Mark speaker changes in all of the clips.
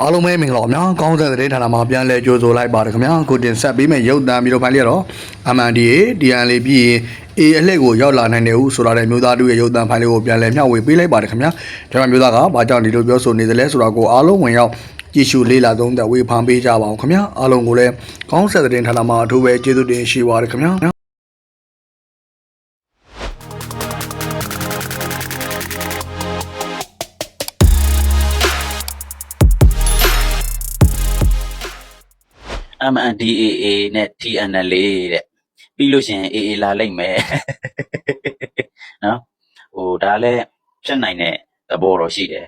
Speaker 1: အားလုံးပဲမင်္ဂလာပါခင်ဗျာကောင်းတဲ့တဲ့ဌာနမှာပြန်လဲကြိုဆိုလိုက်ပါတယ်ခင်ဗျာကိုတင်ဆက်ပေးမယ့်ရုပ်သံပြီးတော့ဖိုင်လေးတော့ MNDA DN လေးပြီးရင် A အလှည့်ကိုရောက်လာနိုင်တယ်ဟုဆိုတာတဲ့မျိုးသားတို့ရဲ့ရုပ်သံဖိုင်လေးကိုပြန်လဲမျှဝေပေးလိုက်ပါတယ်ခင်ဗျာဒါမှမျိုးသားကဘာကြောင့်ဒီလိုပြောဆိုနေသလဲဆိုတာကိုအားလုံးဝင်ရောက်ကြည့်ရှုလေ့လာသုံးသပ်ဝေဖန်ပေးကြပါအောင်ခင်ဗျာအားလုံးကိုလည်းကောင်းတဲ့တဲ့ဌာနမှာအထူးပဲကျေးဇူးတင်ရှိပါတယ်ခင်ဗျာ
Speaker 2: MNDAA နဲ့ TNLA တဲ့ပြီးလို့ရှိရင် AA လာလိုက်မယ်နော်ဟိုဒါလည်းဖြစ်နိုင်တဲ့သဘောတော့ရှိတယ်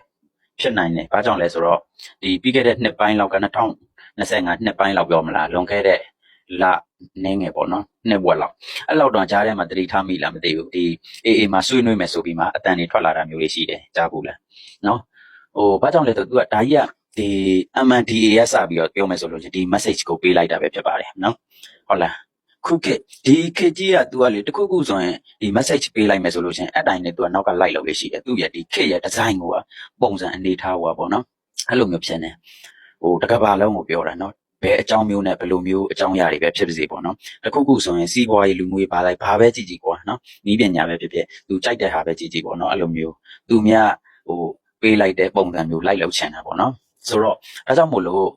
Speaker 2: ဖြစ်နိုင်တယ်ဘာကြောင့်လဲဆိုတော့ဒီပြီးခဲ့တဲ့နှစ်ပိုင်းလောက်က2025နှစ်ပိုင်းလောက်ပြောမလားလွန်ခဲ့တဲ့လနည်းငယ်ပေါ့နော်နှစ်ဘွက်လောက်အဲ့လောက်တော့ကြားထဲမှာတတိထားမိလားမသိဘူးဒီ AA မှာဆွေးနွေးမယ်ဆိုပြီးမှအတန်တွေထွက်လာတာမျိုးလေးရှိတယ်ကြားဘူးလားနော်ဟိုဘာကြောင့်လဲဆိုတော့ तू ကဒါကြီးက ဒီ MNDA ရစပြီးတော့ပြောမယ်ဆိုလို့ချင်းဒီ message ကိုပေးလိုက်တာပဲဖြစ်ပါတယ်နော်ဟုတ်လားခုခေတ်ဒီခေတ်ကြီးက तू ကလေတခုခုဆိုရင်ဒီ message ပေးလိုက်မယ်ဆိုလို့ချင်းအဲ့တိုင်းနဲ့ तू ကနောက်ကလိုက်လို့လေးရှိတယ်သူ့ရဲ့ဒီခေတ်ရဲ့ design ကိုကပုံစံအနေထားဟိုပါနော်အဲ့လိုမျိုးဖြစ်နေဟိုတကဘာလုံးကိုပြောတာနော်ဘယ်အကြောင်းမျိုးနဲ့ဘယ်လိုမျိုးအကြောင်းအရာတွေပဲဖြစ်ပါစေပေါ့နော်တခုခုဆိုရင်စီးပွားရေးလူမှုရေးပါလိုက်ဘာပဲကြည့်ကြည့်ကွာနော်နီးပညာပဲဖြစ်ဖြစ်သူကြိုက်တဲ့ဟာပဲကြည့်ကြည့်ပေါ့နော်အဲ့လိုမျိုးသူများဟိုပေးလိုက်တဲ့ပုံစံမျိုးလိုက်လောက်ချင်တာပေါ့နော် ဆိုတော့ဒါကြောင့်မို့လို့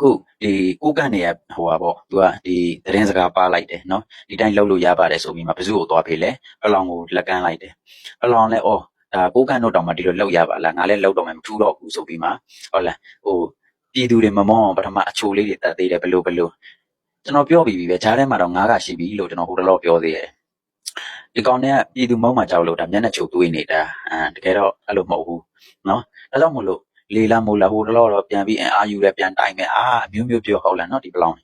Speaker 2: ခုဒီကိုကန်နေရဟိုပါပေါ့သူကဒီသတင်းစကားပါလိုက်တယ်နော်ဒီတိုင်းလှုပ်လို့ရပါတယ်ဆိုပြီးမှဘယ်သူ့ကိုသွားဖေးလဲအလောင်းကိုလက်ကမ်းလိုက်တယ်အလောင်းလဲဩဒါကိုကန်တို့တောင်မှဒီလိုလှုပ်ရပါလားငါလည်းလှုပ်တော့မှမထူးတော့ဘူးဆိုပြီးမှဟုတ်လားဟိုပြည်သူတွေမမောအောင်ပထမအချိုလေးတွေတတ်သေးတယ်ဘယ်လိုဘယ်လိုကျွန်တော်ပြောပြီးပြီပဲဂျားထဲမှာတော့ငါးကရှိပြီလို့ကျွန်တော်ဟိုတလောပြောသေးတယ်ဒီကောင်တွေကပြည်သူမုံမှကြောက်လို့ဒါမျက်နှာချုပ်သွေးနေတာအဲတကယ်တော့အဲ့လိုမဟုတ်ဘူးနော်ဒါကြောင့်မို့လို့ လေလာမို့လာဟိုတလောတော့ပြန်ပြီးအာယူလဲပြန်တိုင်မယ်အာအမျိုးမျိုးပြောဟုတ်လားနော်ဒီပလောင်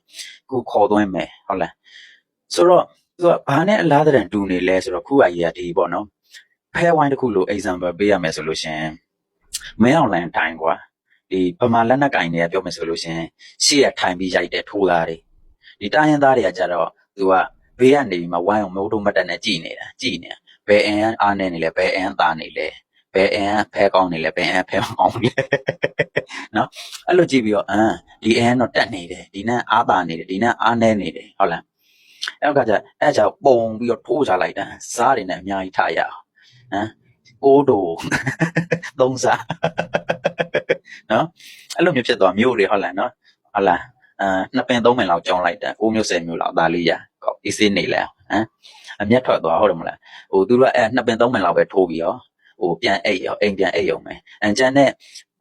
Speaker 2: ကိုခေါ်သွင်းမယ်ဟုတ်လားဆိုတော့သူကဘာနဲ့အလားတန်တူနေလဲဆိုတော့ခုအကြီးကဒီပေါ့နော်ဖဲဝိုင်းတစ်ခုလို့ example ပေးရမယ်ဆိုလို့ရှင်မင်းအောင်လိုင်းထိုင်ကွာဒီပမာလက်နက်ကင်တွေကပြောမယ်ဆိုလို့ရှင်ရှေ့ရထိုင်ပြီးရိုက်တဲ့ထိုးသားတွေဒီတိုင်းရင်းသားတွေကကြတော့သူကဘေးကနေပြီးမှဝိုင်းအောင်မိုးတို့မတက်နဲ့ကြည်နေတာကြည်နေတာဘယ်အန်အားနေနေလဲဘယ်အန်သားနေလဲ ဘယ်အန်ဖဲကောင်းနေလဲဘယ်အန်ဖဲမကောင်းလဲနော်အဲ့လိုကြည့်ပြီးတော့အမ်ဒီအန်တော့တက်နေတယ်ဒီနဲ့အားတာနေတယ်ဒီနဲ့အားနေနေတယ်ဟုတ်လားအဲ့တော့ကကြအဲ့ကြောင့်ပုံပြီးတော့ထိုးချလိုက်တာစားတွေနဲ့အများကြီးထားရအောင်ဟမ်အိုးတို့သုံးစားနော်အဲ့လိုမျိုးဖြစ်သွားမျိုးတွေဟုတ်လားနော်ဟုတ်လားအဲနှစ်ပင်သုံးပင်လောက်ကြောင်းလိုက်တာကိုမျိုးဆယ်မျိုးလောက်ဒါလေးရကောက်အေးစေးနေလဲဟမ်အမျက်ထွက်သွားဟုတ်တယ်မလားဟိုသူတို့ကအဲ့နှစ်ပင်သုံးပင်လောက်ပဲထိုးပြီးရော ဟိုပြန်အိတ်ရောအိမ်ပြန်အိတ်ရုံပဲအန်ကျန်တဲ့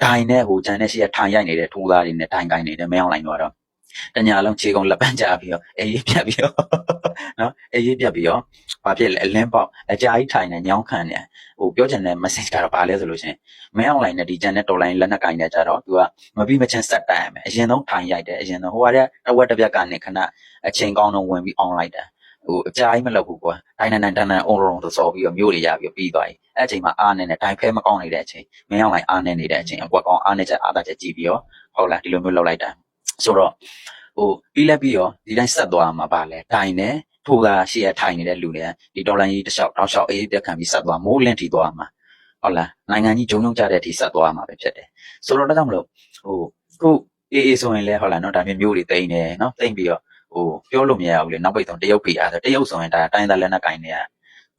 Speaker 2: ဒိုင်နဲ့ဟိုကျန်တဲ့ရှိရထိုင်ရိုက်နေတဲ့ထိုးသားတွေနဲ့ဒိုင်ကိုင်းနေတဲ့မရောက်နိုင်တော့တော့တညာလုံးခြေကုန်လက်ပန်းကြပြီးတော့အေးရေးပြတ်ပြီးတော့နော်အေးရေးပြတ်ပြီးတော့ဘာဖြစ်လဲအလင်းပေါက်အကြာကြီးထိုင်နေညောင်းခံနေဟိုပြောချင်တဲ့ message ကတော့ဘာလဲဆိုလို့ရှိရင်မင်းအောင်လိုင်းနဲ့ဒီကျန်တဲ့တော်လိုင်းလက်နက်ကင်နေကြတော့ तू ကမပြီးမချင်းဆက်တိုင်ရမယ်အရင်ဆုံးထိုင်ရိုက်တယ်အရင်ဆုံးဟိုကတည်းကတဝက်တစ်ပြက်ကနေခဏအချိန်ကောင်းတော့ဝင်ပြီး on လိုက်တာဟိုအကြာကြီးမလုပ်ဘူးကွာဒိုင်နန်နန်တန်တန်အုံလုံးတော့စော်ပြီးတော့မျိုးတွေရပြီးပြီးသွားပြီ အဲ့အချိန်မှာအားနေနဲ့ဒိုင်ဖဲမကောင်းနေတဲ့အချိန်မင်းအောင်လိုင်းအားနေနေတဲ့အချိန်အကွက်ကောင်းအားနေချက်အားတာချက်ကြည့်ပြီးတော့ဟုတ်လားဒီလိုမျိုးလုပ်လိုက်တာဆိုတော့ဟိုပြီးလက်ပြီးတော့ဒီတိုင်းဆက်သွားမှာပါလေဒိုင်နဲ့ထိုးတာရှေ့ရထိုင်နေတဲ့လူတွေဒီဒေါ်လာကြီးတစ်လျှောက်တောက်လျှောက်အေးတက်ခံပြီးဆက်သွားမိုးလင့်ထီသွားမှာဟုတ်လားနိုင်ငံကြီးဂျုံဂျုံကြတဲ့အထိဆက်သွားမှာပဲဖြစ်တယ်ဆိုတော့ဒါကြောင့်မလို့ဟိုခုအေးအေးဆိုရင်လည်းဟုတ်လားနော်ဒါမျိုးမျိုးတွေတိန်နေနော်တိန်ပြီးတော့ဟိုပြောလို့မရဘူးလေနောက်ပိတ်ဆုံးတရုတ်ဖိအားဆိုတရုတ်ဆိုရင်ဒါတိုင်းသားလက်နက်ကင်တွေက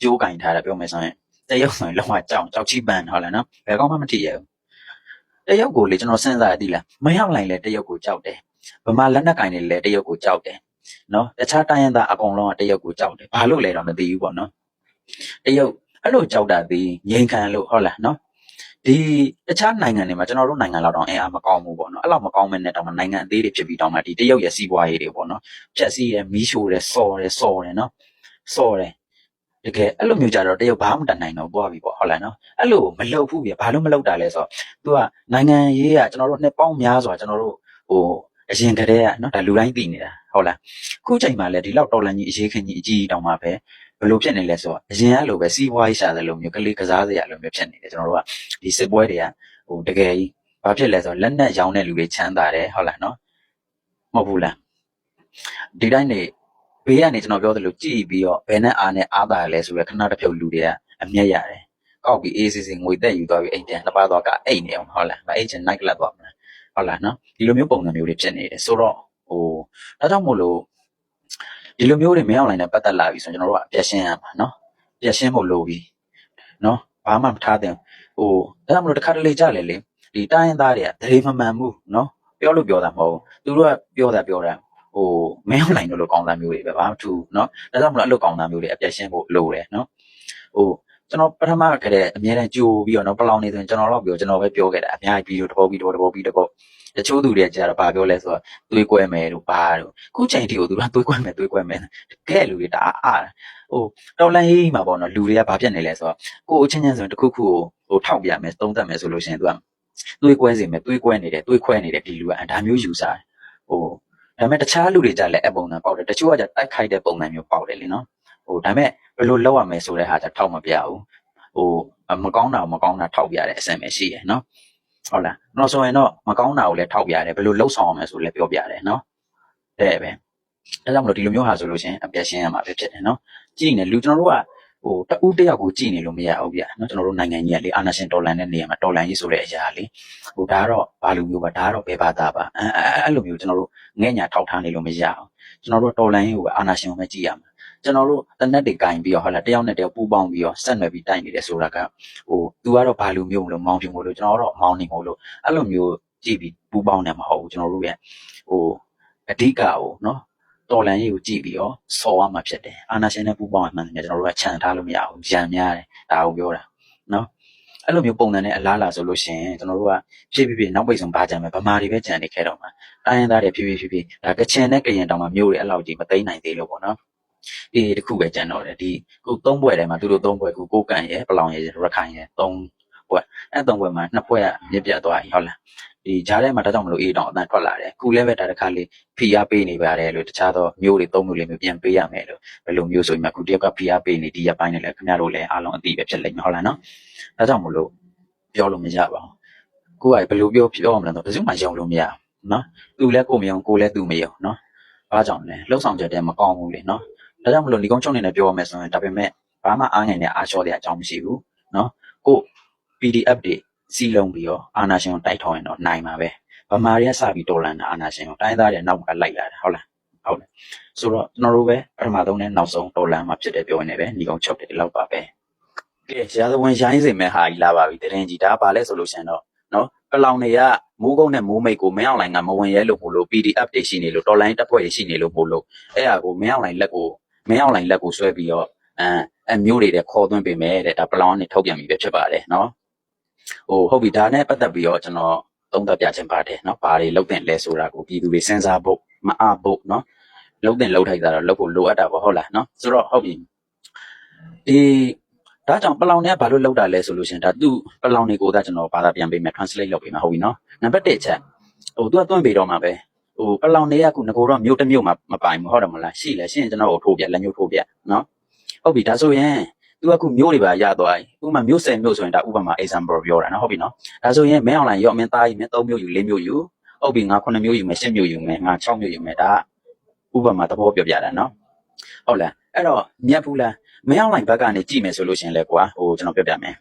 Speaker 2: ကြိုးကင်ထားတာပြောမယ်ဆိုရင် တရုတ်ဆိုရင်လုံးဝကြောင်ကြောက်ချီပန်ဟုတ်လားနော်ဘယ်ကောင်းမှမထိရဘူးတရုတ်ကိုလေကျွန်တော်စဉ်းစားရသည်လားမရောက်လိုက်လေတရုတ်ကိုကြောက်တယ်ဗမာလက်နက်ကင်တွေလည်းတရုတ်ကိုကြောက်တယ်နော်တခြားတိုင်းရင်းသားအကုန်လုံးကတရုတ်ကိုကြောက်တယ်ဘာလို့လဲတော့မသိဘူးပေါ့နော်တရုတ်အဲ့လိုကြောက်တာဒီငြိမ်ခံလို့ဟုတ်လားနော်ဒီတခြားနိုင်ငံတွေမှာကျွန်တော်တို့နိုင်ငံလောက်တော့အင်အားမကောင်းဘူးပေါ့နော်အဲ့လောက်မကောင်းမနဲ့တောင်မှနိုင်ငံအသေးတွေဖြစ်ပြီးတောင်မှဒီတရုတ်ရဲ့စီးပွားရေးတွေပေါ့နော်ဖြက်စီးတယ်မီးရှို့တယ်စော်တယ်စော်တယ်နော်စော်တယ် တကယ်အဲ့လိုမျိုးကြတော့တရုတ်ဘာမှမတတ်နိုင်တော့ဘူးပြီပေါ့ဟုတ်လားနော်အဲ့လိုမလုပ်ဘူးပြဘာလို့မလုပ်တာလဲဆိုတော့ तू ကနိုင်ငံရေးကကျွန်တော်တို့နှစ်ပေါင်းများစွာကျွန်တော်တို့ဟိုအရင်ကတည်းကနော်ဒါလူတိုင်းသိနေတာဟုတ်လားခုချိန်မှာလည်းဒီလောက်တော်လန်ကြီးအရေးခင်ကြီးအကြီးတောင်မှပဲဘယ်လိုဖြစ်နေလဲဆိုတော့အရင်ကလိုပဲစီးပွားရေးရှာတယ်လို့မျိုးကလေးကစားစရာလိုမျိုးဖြစ်နေတယ်ကျွန်တော်တို့ကဒီစစ်ပွဲတွေကဟိုတကယ်ကြီးဘာဖြစ်လဲဆိုတော့လက်နက်ရောင်းတဲ့လူတွေချမ်းသာတယ်ဟုတ်လားနော်မဟုတ်ဘူးလားဒီတိုင်းနေ ဘေးကနေကျွန်တော်ပြောသလိုကြည်ပြီးတော့ဘယ်နဲ့အားနဲ့အားသာလဲဆိုရယ်ခဏတစ်ဖြုတ်လူတွေကအမျက်ရတယ်။ကောက်ပြီးအေးစစ်စစ်ငွေတက်ယူသွားပြီးအိမ်ပြန်နှစ်ပါးသွားကအိတ်နေအောင်ဟုတ်လား။မအိတ်ချင် night club သွားမလားဟုတ်လားနော်ဒီလိုမျိုးပုံစံမျိုးတွေဖြစ်နေတယ်ဆိုတော့ဟိုဒါကြောင့်မို့လို့ဒီလိုမျိုးတွေမင်းအောင်လိုင်းနဲ့ပတ်သက်လာပြီဆိုရင်ကျွန်တော်တို့ကအပြတ်ရှင်းရမှာနော်ပြတ်ရှင်းဖို့လိုပြီနော်ဘာမှမထားသင့်ဘူးဟိုဒါကြောင့်မို့လို့တစ်ခါတလေကြလေလေဒီတိုင်းရင်းသားတွေကဒရေမမှန်ဘူးနော်ပြောလို့ပြောတာမဟုတ်ဘူးသူတို့ကပြောတာပြောတာ ဟိုမင်းအောင်လိုင်းတို့လိုကောင်းသားမျိုးတွေပဲဘာမှမထူးဘူးနော်ဒါကြောင့်မို့လို့အဲ့လိုကောင်းသားမျိုးတွေအပြတ်ရှင်းဖို့လိုတယ်နော်ဟိုကျွန်တော်ပထမကတည်းကအများတန်းကြိုပြီးတော့နော်ပလောင်နေဆိုရင်ကျွန်တော်တော့ပြောကျွန်တော်ပဲပြောခဲ့တာအများကြီးပြီးတော့တဘောပြီးတဘောတဘောပြီးတဘောတချို့သူတွေကကြာတော့ဘာပြောလဲဆိုတော့သွေးကွဲမယ်လို့ဘာလို့ခုချိန်တီကိုသူကသွေးကွဲမယ်သွေးကွဲမယ်ကဲလူတွေတအားအားဟိုတော်လန်ဟေးမှာပေါ့နော်လူတွေကဘာဖြစ်နေလဲဆိုတော့ကိုအချင်းချင်းဆိုရင်တစ်ခုခုကိုဟိုထောက်ပြမယ်သုံးသပ်မယ်ဆိုလို့ရှိရင်သူကသွေးကွဲစေမယ်သွေးကွဲနေတယ်သွေးခွဲနေတယ်ဒီလူကဒါမျိုးယူစားဟို ဒါပေမဲ့တခြားလူတွေကြလည်းအပုံစံပေါက်တယ်တချို့ကကြတိုက်ခိုက်တဲ့ပုံစံမျိုးပေါက်တယ်လीနော်ဟိုဒါပေမဲ့ဘယ်လိုလုပ်ရမလဲဆိုတဲ့ဟာကြထောက်မပြဘူးဟိုအမကောင်းတာကိုမကောင်းတာထောက်ပြရတဲ့အဆင့်ပဲရှိတယ်နော်ဟုတ်လားတော့ဆိုရင်တော့မကောင်းတာကိုလည်းထောက်ပြရတယ်ဘယ်လိုလှုပ်ဆောင်အောင်လဲဆိုလည်းပြောပြရတယ်နော်တဲ့ပဲဒါကြောင့်မလို့ဒီလိုမျိုးဟာဆိုလို့ရှိရင်အပြတ်ရှင်းရမှာပဲဖြစ်တယ်နော်ကြည့်နေလူကျွန်တော်တို့က ဟိုတဦးတယောက်ကိုကြည့်နေလို့မရဘူးဗျာနော်ကျွန်တော်တို့နိုင်ငံကြီးကလေအာနာရှင်တော်လန်တဲ့နေရာမှာတော်လန်ကြီးဆိုတဲ့အရာလေဟိုဒါကတော့ဘာလူမျိုးပါဒါကတော့ဘယ်ဘာသာပါအဲအဲ့လိုမျိုးကျွန်တော်တို့ငဲ့ညာထောက်ထားနေလို့မရအောင်ကျွန်တော်တို့တော်လန်ကြီးကိုအာနာရှင်ကိုပဲကြည့်ရမှာကျွန်တော်တို့တနက်တွေကင်ပြီးတော့ဟုတ်လားတယောက်နဲ့တယောက်ပူပေါင်းပြီးတော့ဆက်နွယ်ပြီးတိုက်နေတယ်ဆိုတာကဟို तू ကတော့ဘာလူမျိုးမလို့မောင်းပြမို့လို့ကျွန်တော်ကတော့မောင်းနေမို့လို့အဲ့လိုမျိုးကြည့်ပြီးပူပေါင်းနေမှာမဟုတ်ဘူးကျွန်တော်တို့ရဲ့ဟိုအဓိကကိုနော် တော်လန်ရေးကိုကြည့်ပြီးတော့စော်ရမှာဖြစ်တယ်အာနာရှင်နဲ့ပူပေါင်းရမှန်းတယ်ကျွန်တော်တို့ကခြံထားလို့မရဘူးရံများတယ်ဒါကိုပြောတာနော်အဲ့လိုမျိုးပုံစံနဲ့အလားလာဆိုလို့ရှိရင်ကျွန်တော်တို့ကဖြည်းဖြည်းဖြည်းနောက်ပိတ်ဆုံးပါကြမယ်ဗမာတွေပဲကြံနေခဲ့တော့မှာတိုင်းရင်းသားတွေဖြည်းဖြည်းဖြည်းဖြည်းဒါကချင်နဲ့ကရင်တောင်မှမျိုးတွေအဲ့လောက်ကြီးမသိနိုင်သေးလို့ပေါ့နော်အေးတခုပဲကြံတော့တယ်ဒီခုသုံးဘွဲ့ထဲမှာသူတို့သုံးဘွဲ့ခုကိုကန့်ရယ်ပလောင်ရယ်ရခိုင်ရယ်သုံးအဲ့သုံးဘွဲမှာနှစ်ဘွဲကမြစ်ပြတ်သွားပြီဟုတ်လား ဒီဂျားထဲမှာဒါကြောင့်မလို့အေးတောင်အတန်ထွက်လာတယ်ခုလည်းပဲဒါတစ်ခါလေးဖီအားပေးနေပါတယ်လို့တခြားသောမျိုးတွေသုံးမျိုးလေးမျိုးပြန်ပေးရမယ်လို့ဘယ်လိုမျိုးဆိုရင်မှခုတယောက်ကဖီအားပေးနေဒီရက်ပိုင်းနဲ့လည်းခင်ဗျားတို့လည်းအားလုံးအသိပဲဖြစ်လိမ့်မယ်ဟုတ်လားနော်ဒါကြောင့်မလို့ပြောလို့မရပါဘူးကိုကဘယ်လိုပြောပြောမှလဲတော့ဘယ်သူမှယုံလို့မရဘူးနော်သူလည်းကိုမယုံကိုလည်းသူမယုံနော်ဘာကြောင့်လဲလှုပ်ဆောင်ချက်တည်းမကောင်းဘူးလေနော်ဒါကြောင့်မလို့ဒီကုန်းချုံနေနဲ့ပြောရမယ်ဆိုရင်ဒါပေမဲ့ဘာမှအားငယ်နဲ့အားလျှော့တဲ့အကြောင်းမရှိဘူးနော်ကို PDF တွေ စီလုံးပြီးတော့အာနာရှင်ကိုတိုက်ထောင်ရင်တော့နိုင်မှာပဲဗမာတွေကစပြီးတော်လန်တာအာနာရှင်ကိုတိုင်းသားတွေနောက်ကလိုက်လာတယ်ဟုတ်လားဟုတ်တယ်ဆိုတော့ကျွန်တော်တို့ပဲပထမဆုံးနဲ့နောက်ဆုံးတော်လန်မှာဖြစ်တယ်ပြောနေပဲညီကောင်ချုပ်တယ်ဒီလောက်ပါပဲကဲရာဇဝင်ရိုင်းစင်မဲ့ဟာကြီးလာပါပြီတရင်ကြီးဒါပါလဲဆိုလို့ရှင်တော့နော်ပလောင်တွေကမိုးကုန်းနဲ့မိုးမိတ်ကိုမင်းအောင်လိုင်ကမဝင်ရဲလို့ပို့လို့ PDF တွေရှိနေလို့တော်လိုင်းတပ်ဖွဲ့တွေရှိနေလို့ပို့လို့အဲ့ဟာကိုမင်းအောင်လိုင်လက်ကိုမင်းအောင်လိုင်လက်ကိုဆွဲပြီးတော့အဲအမျိုးတွေတဲ့ခေါ်သွင်းပေးမယ်တဲ့ဒါပလောင်ကနေထုတ်ပြန်ပြီးပဲဖြစ်ပါတယ်နော် ဟိုဟုတ်ပြီဒါနဲ့ပတ်သက်ပြီးတော့ကျွန်တော်သုံးသပ်ပြခြင်းပါတယ်เนาะဘာတွေလုပ်တင်လဲဆိုတာကိုပြည်သူတွေစဉ်းစားဖို့မအားဖို့เนาะလုပ်တင်လုပ်ထိုက်တာတော့လုပ်ဖို့လိုအပ်တာပေါ့ဟုတ်လားเนาะဆိုတော့ဟုတ်ပြီဒီဒါကြောင့်ပလောင်တွေကဘာလို့လောက်တာလဲဆိုလို့ရှင်ဒါသူပလောင်တွေကိုသာကျွန်တော်ဘာသာပြန်ပေးမယ် translate လုပ်ပေးမယ်ဟုတ်ပြီเนาะနံပါတ်1ချက်ဟိုသူကတွန့်ပေးတော့မှာပဲဟိုပလောင်တွေကခုငကိုတော့မြို့တစ်မြို့မှာမပိုင်ဘူးဟုတ်တယ်မလားရှိလဲရှင်းကျွန်တော်ကိုထိုးပြလက်မျိုးထိုးပြเนาะဟုတ်ပြီဒါဆိုရင် သူကခုမျိုးတွေပါရသွားပြီဥပမာမျိုး10မျိုးဆိုရင်ဒါဥပမာ example ပြောတာနော်ဟုတ်ပြီနော်ဒါဆိုရင်မင်းအောင်လိုင်းရော့မင်းသားကြီးမင်း3မျိုးယူ4မျိုးယူဟုတ်ပြီငါ9မျိုးယူမယ်10မျိုးယူမယ်ငါ6မျိုးယူမယ်ဒါဥပမာသဘောပြောပြတာနော်ဟုတ်လားအဲ့တော့မြတ်ဘူးလားမင်းအောင်လိုင်းဘက်ကနေကြည့်မယ်ဆိုလို့ရှင်လဲကွာဟိုကျွန်တော်ပြောပြမယ်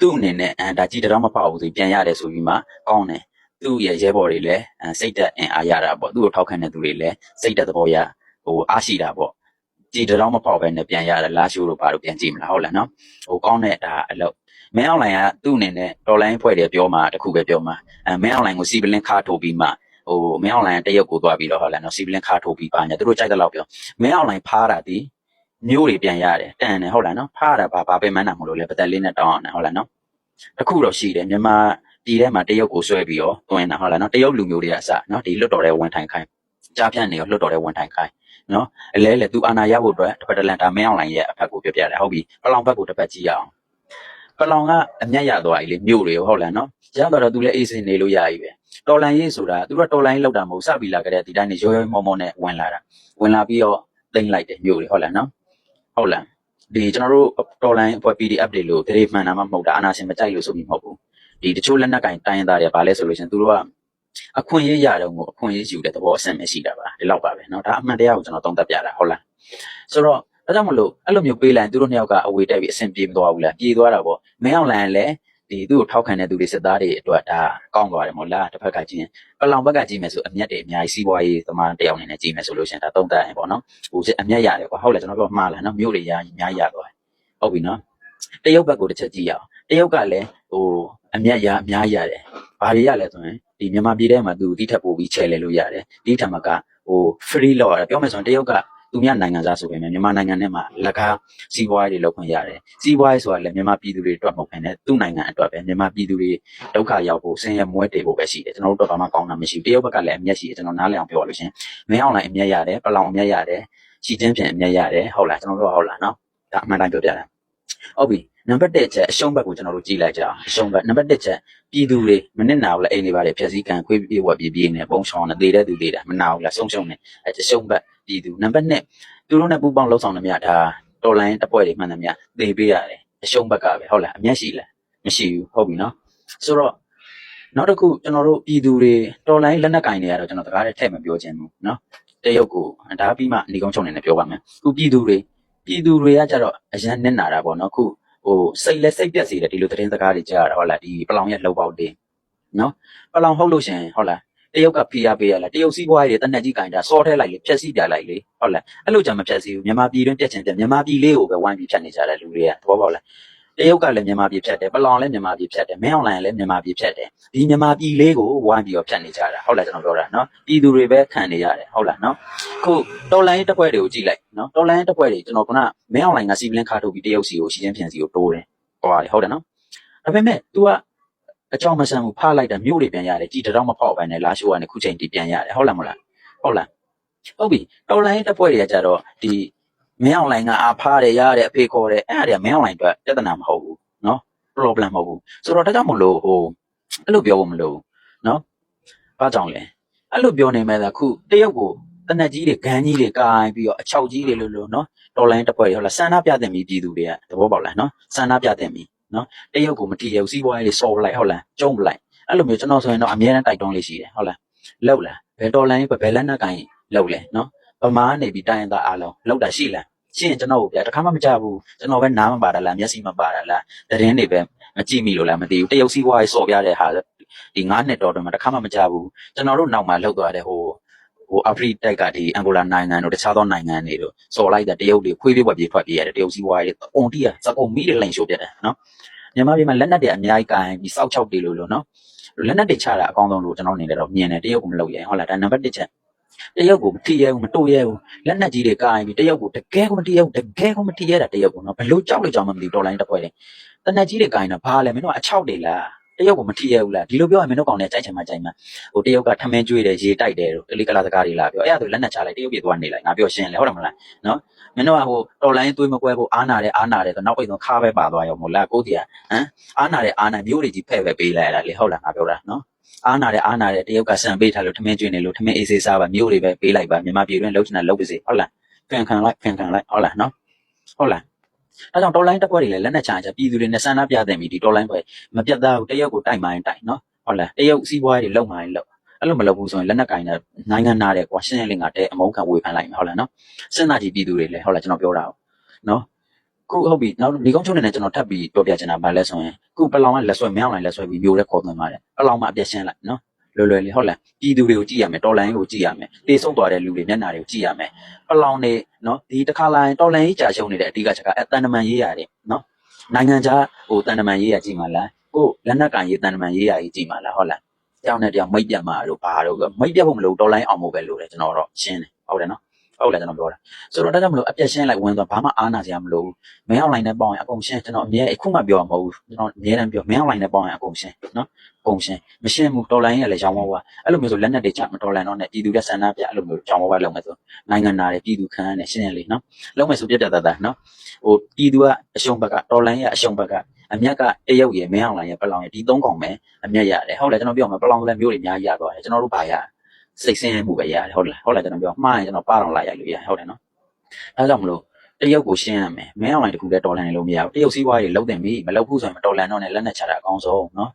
Speaker 2: သူ့အနေနဲ့အဲဒါကြည့်တော့မပေါ့ဘူးဆိုပြန်ရတယ်ဆိုပြီးမှကောင်းတယ်သူ့ရဲ့ရဲဘော်တွေလည်းစိတ်သက်အင်အားရတာပေါ့သူ့ကိုထောက်ခံတဲ့သူတွေလည်းစိတ်သက်သဘောရဟိုအားရှိတာပေါ့ ကြည်တောင်မပေါက်ပဲနဲ့ပြန်ရတယ်လာရှိုးတို့ဘာလို့ပြန်ကြည့်မလားဟုတ်လားနော်ဟိုကောင်းတဲ့ဒါအလုပ်မင်းအွန်လိုင်းကသူ့အနေနဲ့တော်လိုင်းဖွဲ့တယ်ပြောမှာတခုပဲပြောမှာအဲမင်းအွန်လိုင်းကိုစီပလင်းခါထိုးပြီးမှဟိုမင်းအွန်လိုင်းတရုတ်ကိုသွားပြီးတော့ဟုတ်လားနော်စီပလင်းခါထိုးပြီးပါညာသူတို့ကြိုက်တဲ့လောက်ပြောမင်းအွန်လိုင်းဖားတာဒီမျိုးတွေပြန်ရတယ်တန်တယ်ဟုတ်လားနော်ဖားတာဘာဘာပဲမှန်းတာမလို့လေပသက်လေးနဲ့တောင်းအောင်ဟုတ်လားနော်တခုတော့ရှိတယ်မြန်မာပြည်ထဲမှာတရုတ်ကိုဆွဲပြီးတော့တွင်းတာဟုတ်လားနော်တရုတ်လူမျိုးတွေကအစနော်ဒီလွတ်တော်တဲ့ဝန်ထိုင်ခိုင်းကြားဖြန့်နေရောလွတ်တော်တဲ့ဝန်ထိုင်ခိုင်း နော်အလဲလဲသူအာနာရဖို့အတွက်တစ်ပတ်တလန်ဒါမင်းအောင်လိုင်းရဲ့အဖက်ကိုပြပြတယ်ဟုတ်ပြီပလောင်ဘက်ကိုတစ်ပတ်ကြည့်ရအောင်ပလောင်ကအမျက်ရသွားပြီလေမြို့တွေဟုတ်လားနော်ရတော့တော့သူလည်းအေးစင်နေလို့ရပြီပဲတော်လန်ရေးဆိုတာသူကတော်လန်ရေးလောက်တာမဟုတ်စပြီလာကြတဲ့ဒီတိုင်းနေရောရောမောမောနဲ့ဝင်လာတာဝင်လာပြီးတော့တိမ့်လိုက်တယ်မြို့တွေဟုတ်လားနော်ဟုတ်လားဒီကျွန်တော်တို့တော်လန်အဖွဲ့ PDF တွေလို့တရေမှန်တာမှမဟုတ်တာအာနာရှင်မကြိုက်လို့ဆိုပြီးမဟုတ်ဘူးဒီတချို့လက်နက်ကင်တိုင်းရင်းသားတွေကဘာလဲဆိုလို့ရှင်သူတို့ကအခွင့်အရေးရတော့ကိုအခွင့်အရေးယူတဲ့သဘောအဆင့်ပဲရှိတာပါ ဒီလောက်ပါပဲเนาะဒါအမှန်တရားကိုကျွန်တော်သုံးသပ်ပြတာဟုတ်လားဆိုတော့ဒါကြောင့်မလို့အဲ့လိုမျိုးပေးလိုက်သူတို့နှစ်ယောက်ကအဝေးတက်ပြီးအဆင်ပြေမသွားဘူးလားပြေသွားတာပေါ့မင်းအောင်လိုင်းကလည်း ဒီသူ့ကိုထောက်ခံတဲ့သူတွေစစ်သားတွေအတွက်ဒါကောင်းသွားတယ်မို့လားတစ်ဖက်ကကြည့်ရင်ပလောင်ဘက်ကကြည့်မယ်ဆိုအမျက်တွေအများကြီးစီးပွားရေးသမားတစ်ယောက်အနေနဲ့ကြည့်မယ်ဆိုလို့ရှိရင်ဒါသုံးသပ်ရင်ပေါ့နော်ဟိုစစ်အမျက်ရတယ်ကွာဟုတ်တယ်ကျွန်တော်ပြောမှားလားနော်မြို့တွေရအများကြီးရသွားတယ်ဟုတ်ပြီနော်တရုတ်ဘက်ကိုတစ်ချက်ကြည့်ရအောင်တရုတ်ကလည်းဟိုအမျက်ရအများကြီးရတယ်ဘာတွေရလဲဆိုရင်ဒီမြန်မာပြည်ထဲမှာသူဒီထက်ပိုပြီးချဲလဲလို့ရတယ်ဒီထက်မှာက ဟို free လောက်ရတယ်ပြောမယ်ဆိုရင်တရုတ်ကသူများနိုင်ငံသားဆိုပေမဲ့မြန်မာနိုင်ငံထဲမှာလက်ကားစီးပွားရေးတွေလုပ်ခွင့်ရတယ်စီးပွားရေးဆိုတာလည်းမြန်မာပြည်သူတွေအတွက်မဟုတ်ဘဲနဲ့သူ့နိုင်ငံအတွက်ပဲမြန်မာပြည်သူတွေဒုက္ခရောက်ဖို့ဆင်းရဲမွဲတေဖို့ပဲရှိတယ်ကျွန်တော်တို့တော့ဘာမှကောင်းတာမရှိဘူးတရုတ်ဘက်ကလည်းအမျက်ရှိတယ်ကျွန်တော်နားလည်အောင်ပြောရလို့ရှရင်မင်းအောင်လိုင်းအမျက်ရတယ်ပလောင်အမျက်ရတယ်ရှီချင်းပြန်အမျက်ရတယ်ဟုတ်လားကျွန်တော်တို့ကဟုတ်လားနော်ဒါအမှန်တိုင်းပြောပြတာဟုတ်ပြီ နံပါတ်1ချက်အရှုံးဘက်ကိုကျွန်တော်တို့ကြည့်လိုက်ကြအောင်အရှုံးဘက်နံပါတ်1ချက်ပြည်သူတွေမနစ်နာဘူးလားအိမ်တွေပါတယ်ဖြည့်စည်းကံခွေးပြေးဝက်ပြေးပြေးနေပုံချောင်းနေသေးတဲ့သူသေးတာမနာဘူးလားဆုံးရှုံးနေအဲအရှုံးဘက်ပြည်သူနံပါတ်2သူတို့နဲ့ပူးပေါင်းလှုပ်ဆောင်နေမြဒါတော်လိုင်းတပ်ပွဲတွေမှန်တယ်မြသေပေးရတယ်အရှုံးဘက်ကပဲဟုတ်လားအမျက်ရှိလားမရှိဘူးဟုတ်ပြီနော်ဆိုတော့နောက်တစ်ခုကျွန်တော်တို့ပြည်သူတွေတော်လိုင်းလက်နက်ကင်တွေကတော့ကျွန်တော်တကားတဲ့ထည့်မပြောချင်ဘူးနော်တရုတ်ကိုဒါပြီးမှနေကုန်းချုံနေနဲ့ပြောပါမယ်ခုပြည်သူတွေပြည်သူတွေကကြတော့အရန်နစ်နာတာပေါ့နော်ခု ဟိုစိတ်လက်စိတ်ပြက်စေတယ်ဒီလိုသတင်းစကားတွေကြားရတာဟုတ်လားဒီပလောင်ရဲ့လှုပ်ပေါက်တွေနော်ပလောင်ဟုတ်လို့ရှရင်ဟုတ်လားတရုတ်ကဖိအားပေးရလားတရုတ်စီးပွားရေးတွေတနက်ကြီးကင်တာစောထဲလိုက်လေဖြက်စီးပြလိုက်လေဟုတ်လားအဲ့လိုကြမဖြက်စီဘူးမြန်မာပြည်တွင်းပြက်ချင်ပြက်မြန်မာပြည်လေးကိုပဲဝိုင်းပြီးဖြတ်နေကြတယ်လူတွေကသဘောပေါက်လား တရုတ်ကလည်းမြန်မာပြည်ဖြတ်တယ်ပလောင်လည်းမြန်မာပြည်ဖြတ်တယ်မင်းအောင်လိုင်လည်းမြန်မာပြည်ဖြတ်တယ်ဒီမြန်မာပြည်လေးကိုဝိုင်းပြီးတော့ဖြတ်နေကြတာဟုတ်လားကျွန်တော်ပြောတာနော်ပြည်သူတွေပဲခံနေရတယ်ဟုတ်လားနော်ခုတော်လိုင်းတစ်ပွဲတွေကိုကြည့်လိုက်နော်တော်လိုင်းတစ်ပွဲတွေကျွန်တော်ကမင်းအောင်လိုင်ကစီပလင်းခါထုတ်ပြီးတရုတ်စီကိုရှီချင်းဖြန်စီကိုတိုးတယ်ဟောတယ်ဟုတ်တယ်နော်ဒါပေမဲ့ तू ကအကြောင်းမဆန်ဘူးဖားလိုက်တာမြို့တွေပြန်ရတယ်ကြည်တောင်မဖောက်ပိုင်းနဲ့လာရှိုးကနေခုချိန်တီပြန်ရတယ်ဟုတ်လားမဟုတ်လားဟုတ်လားဟုတ်ပြီတော်လိုင်းတစ်ပွဲတွေကကြတော့ဒီ မင်းအောင်လိုင်ကအာဖားတယ်ရတဲ့အဖေခေါ်တယ်အဲ့ဒါတွေကမင်းအောင်လိုင်အတွက်ပြဿနာမဟုတ်ဘူးနော် problem မဟုတ်ဘူးဆိုတော့ဒါကြောင့်မလို့ဟိုအဲ့လိုပြောဖို့မလို့နော်ဘာကြောင့်လဲအဲ့လိုပြောနေမဲ့လားခုတရုတ်ကိုတနက်ကြီးတွေဂန်းကြီးတွေကာရင်ပြီးတော့အချောက်ကြီးတွေလို့လို့နော်တော်လိုင်းတစ်ပွဲတွေဟုတ်လားဆန္ဒပြတဲ့မီပြည်သူတွေကသဘောပေါက်လားနော်ဆန္ဒပြတဲ့မီနော်တရုတ်ကိုမတီးရဘူးစီးပွားရေးတွေစော်လိုက်ဟုတ်လားကျုံပလိုက်အဲ့လိုမျိုးကျွန်တော်ဆိုရင်တော့အများနဲ့တိုက်တွန်းလေးရှိတယ်ဟုတ်လားလောက်လားဘယ်တော်လိုင်းပဲဘယ်လက်နက်ကိုင်လောက်လဲနော် ဗမာနေပြီးတိုင်းရင်းသားအားလုံးလောက်တာရှိလားရှင်းကျွန်တော်ကိုပြတခါမှမကြဘူးကျွန်တော်ပဲနားမပါတာလားမျက်စိမပါတာလားသတင်းတွေပဲမကြည့်မိလို့လားမသိဘူးတရုတ်စီးပွားရေးစော်ပြတဲ့ဟာဒီ9နှစ်တော်တွင်မှာတခါမှမကြဘူးကျွန်တော်တို့နောက်မှာလောက်သွားတဲ့ဟိုဟိုအာဖရိတိုက်ကဒီအန်ဂိုလာနိုင်ငံတို့တခြားသောနိုင်ငံတွေတို့စော်လိုက်တဲ့တရုတ်တွေခွေးပြေးပွက်ပြေးထွက်ပြေးရတယ်တရုတ်စီးပွားရေးအုံတီးရစကုံမီးတွေလိန်ရှိုးပြတယ်နော်မြန်မာပြည်မှာလက်နက်တွေအများကြီးကိုင်ပြီးစောက်ချောက်တွေလို့လို့နော်လက်နက်တွေချတာအကောင်းဆုံးလို့ကျွန်တော်အနေနဲ့တော့မြင်တယ်တရုတ်ကမလုပ်ရင်ဟုတ်လားဒါနံပါတ်1ချက် တရုတ်ကိုမထီရဲဘူးမတို့ရဲဘူးလက်နက်ကြီးတွေကိုင်ပြီးတရုတ်ကိုတကယ်ကိုမထီရဲဘူးတကယ်ကိုမထီရဲတာတရုတ်ကိုနော်ဘလို့ကြောက်လို့ကြောက်မှမသိဘူးတော်လိုင်းတစ်ပွဲတယ်တနက်ကြီးတွေကိုင်တာဘာလဲမင်းတို့ကအချောက်တွေလားတရုတ်ကိုမထီရဲဘူးလားဒီလိုပြောရင်မင်းတို့ကောင်နဲ့ကြိုက်ချင်မှကြိုက်မှဟိုတရုတ်ကထမင်းကျွေးတယ်ရေတိုက်တယ်တို့တလီကလာစကားတွေလာပြောအဲ့ဒါဆိုလက်နက်ချလိုက်တရုတ်ပြည်သွားနေလိုက်ငါပြောရှင်းလေဟုတ်တယ်မလားနော်မင်းတို့ကဟိုတော်လိုင်းသွေးမကွဲဖို့အားနာတယ်အားနာတယ်ဆိုနောက်ပိတ်ဆုံးခါပဲပါသွားရောမို့လားကိုတီကဟမ်အားနာတယ်အားနာမျိုးတွေကြီးဖဲ့ပဲပေးလိုက်ရတာလေဟုတ်လားငါပြောတာနော် အားနာတယ်အားနာတယ်တရုတ်ကဆန်ပေးထားလို့ထမင်းကျွေးနေလို့ထမင်းအေးစေးစားပါမျိုးတွေပဲပေးလိုက်ပါမြန်မာပြည်တွင်းလှုပ်ချင်တာလှုပ်ပါစေဟုတ်လားဖန်ခံလိုက်ဖန်ခံလိုက်ဟုတ်လားနော်ဟုတ်လားအဲကြောင့်တော်လိုင်းတက်ပွဲတွေလည်းလက်နက်ချကြပြည်သူတွေနဲ့ဆန္ဒပြတဲ့မီဒီတော်လိုင်းပွဲမပြတ်သားဘူးတရုတ်ကိုတိုက်မှရင်တိုက်နော်ဟုတ်လားတရုတ်စီးပွားရေးတွေလုံမှရင်လုံအဲ့လိုမလုပ်ဘူးဆိုရင်လက်နက်ကင်တဲ့နိုင်ငံနာတယ်ကွာရှင်းရှင်းလင်းကတဲ့အမုန်းခံဝေဖန်လိုက်မယ်ဟုတ်လားနော်စဉ်းစားကြည့်ပြည်သူတွေလည်းဟုတ်လားကျွန်တော်ပြောတာနော် ခုဟုတ်ပြီနောက်ဒီကောင်းချုံနေနဲ့ကျွန်တော်ထပ်ပြီးပြောပြချင်တာဗာလဲဆိုရင်ခုပလောင်ကလက်ဆွဲမအောင်လိုက်လက်ဆွဲပြီးမျိုးတဲ့ခေါ်သွင်းပါတယ်ပလောင်မှာအပြည့်ရှင်းလိုက်နော်လွယ်လွယ်လေးဟုတ်လားပြည်သူတွေကိုကြည့်ရမယ်တော်လိုင်းကိုကြည့်ရမယ်တေဆုံးသွားတဲ့လူတွေမျက်နှာတွေကိုကြည့်ရမယ်ပလောင်နေနော်ဒီတစ်ခါလာရင်တော်လိုင်းကြီးကြာရှုံးနေတဲ့အဓိကချက်ကအဲတန်တမန်ရေးရတယ်နော်နိုင်ငံခြားဟိုတန်တမန်ရေးရကြည့်မှလားကိုလက်နက်ကန်ရေးတန်တမန်ရေးရကြီးကြည့်မှလားဟုတ်လားကြောင်နဲ့ကြောင်မိတ်ပြတ်မှာတို့ဘာတို့မိတ်ပြတ်ဖို့မလို့တော်လိုင်းအောင်ဖို့ပဲလို့တယ်ကျွန်တော်တော့ရှင်းတယ်ဟုတ်တယ်နော် ဟုတ်တယ်ကျွန်တော်ပြောတာဆိုတော့ဒါကြောင့်မလို့အပြက်ရှင်းလိုက်ဝင်သွားဘာမှအားနာစရာမလိုဘူးမင်းအောင်လိုင်းနဲ့ပေါင်းရင်အကုန်ရှင်းကျွန်တော်အမြဲအခုမှပြောမှာမဟုတ်ဘူးကျွန်တော်အမြဲတမ်းပြောမင်းအောင်လိုင်းနဲ့ပေါင်းရင်အကုန်ရှင်းနော်အကုန်ရှင်းမရှင်းဘူးတော်လိုင်းရလည်းရောင်းဝဝအဲ့လိုမျိုးဆိုလက်နက်တွေချမတော်လိုင်းတော့နဲ့ပြည်သူတဲ့ဆန္ဒပြအဲ့လိုမျိုးရောင်းဝဝလုပ်မယ်ဆိုနိုင်ငံသားတွေပြည်သူခံရတယ်ရှင်းရလေနော်လုပ်မယ်ဆိုပြတ်ပြတ်သားသားနော်ဟိုပြည်သူကအရှုံးဘက်ကတော်လိုင်းရအရှုံးဘက်ကအမြက်ကတရုတ်ရယ်မင်းအောင်လိုင်းရပလောင်ရဒီသုံးကောင်ပဲအမျက်ရတယ်ဟုတ်လားကျွန်တော်ပြောမှာပလောင်လည်းမျိုးတွေအများကြီးရသွားတယ်ကျွန်တော်တို့ဘာရ စိတ်ဆင်းရဲမှုပဲရတယ်ဟုတ်လားဟုတ်လားကျွန်တော်ပြောမှားရင်ကျွန်တော်ပါတော့လာရိုက်လို့ရတယ်ဟုတ်တယ်နော်အဲဒါကြောင့်မလို့တရုတ်ကိုရှင်းရမယ်မင်းအောင်လိုင်းတခုလည်းတော်လန်နေလို့မရဘူးတရုတ်စည်းဝါးတွေလုံးတင်ပြီမလုံးဘူးဆိုရင်မတော်လန်တော့နဲ့လက်နဲ့ချတာအကောင်းဆုံးနော်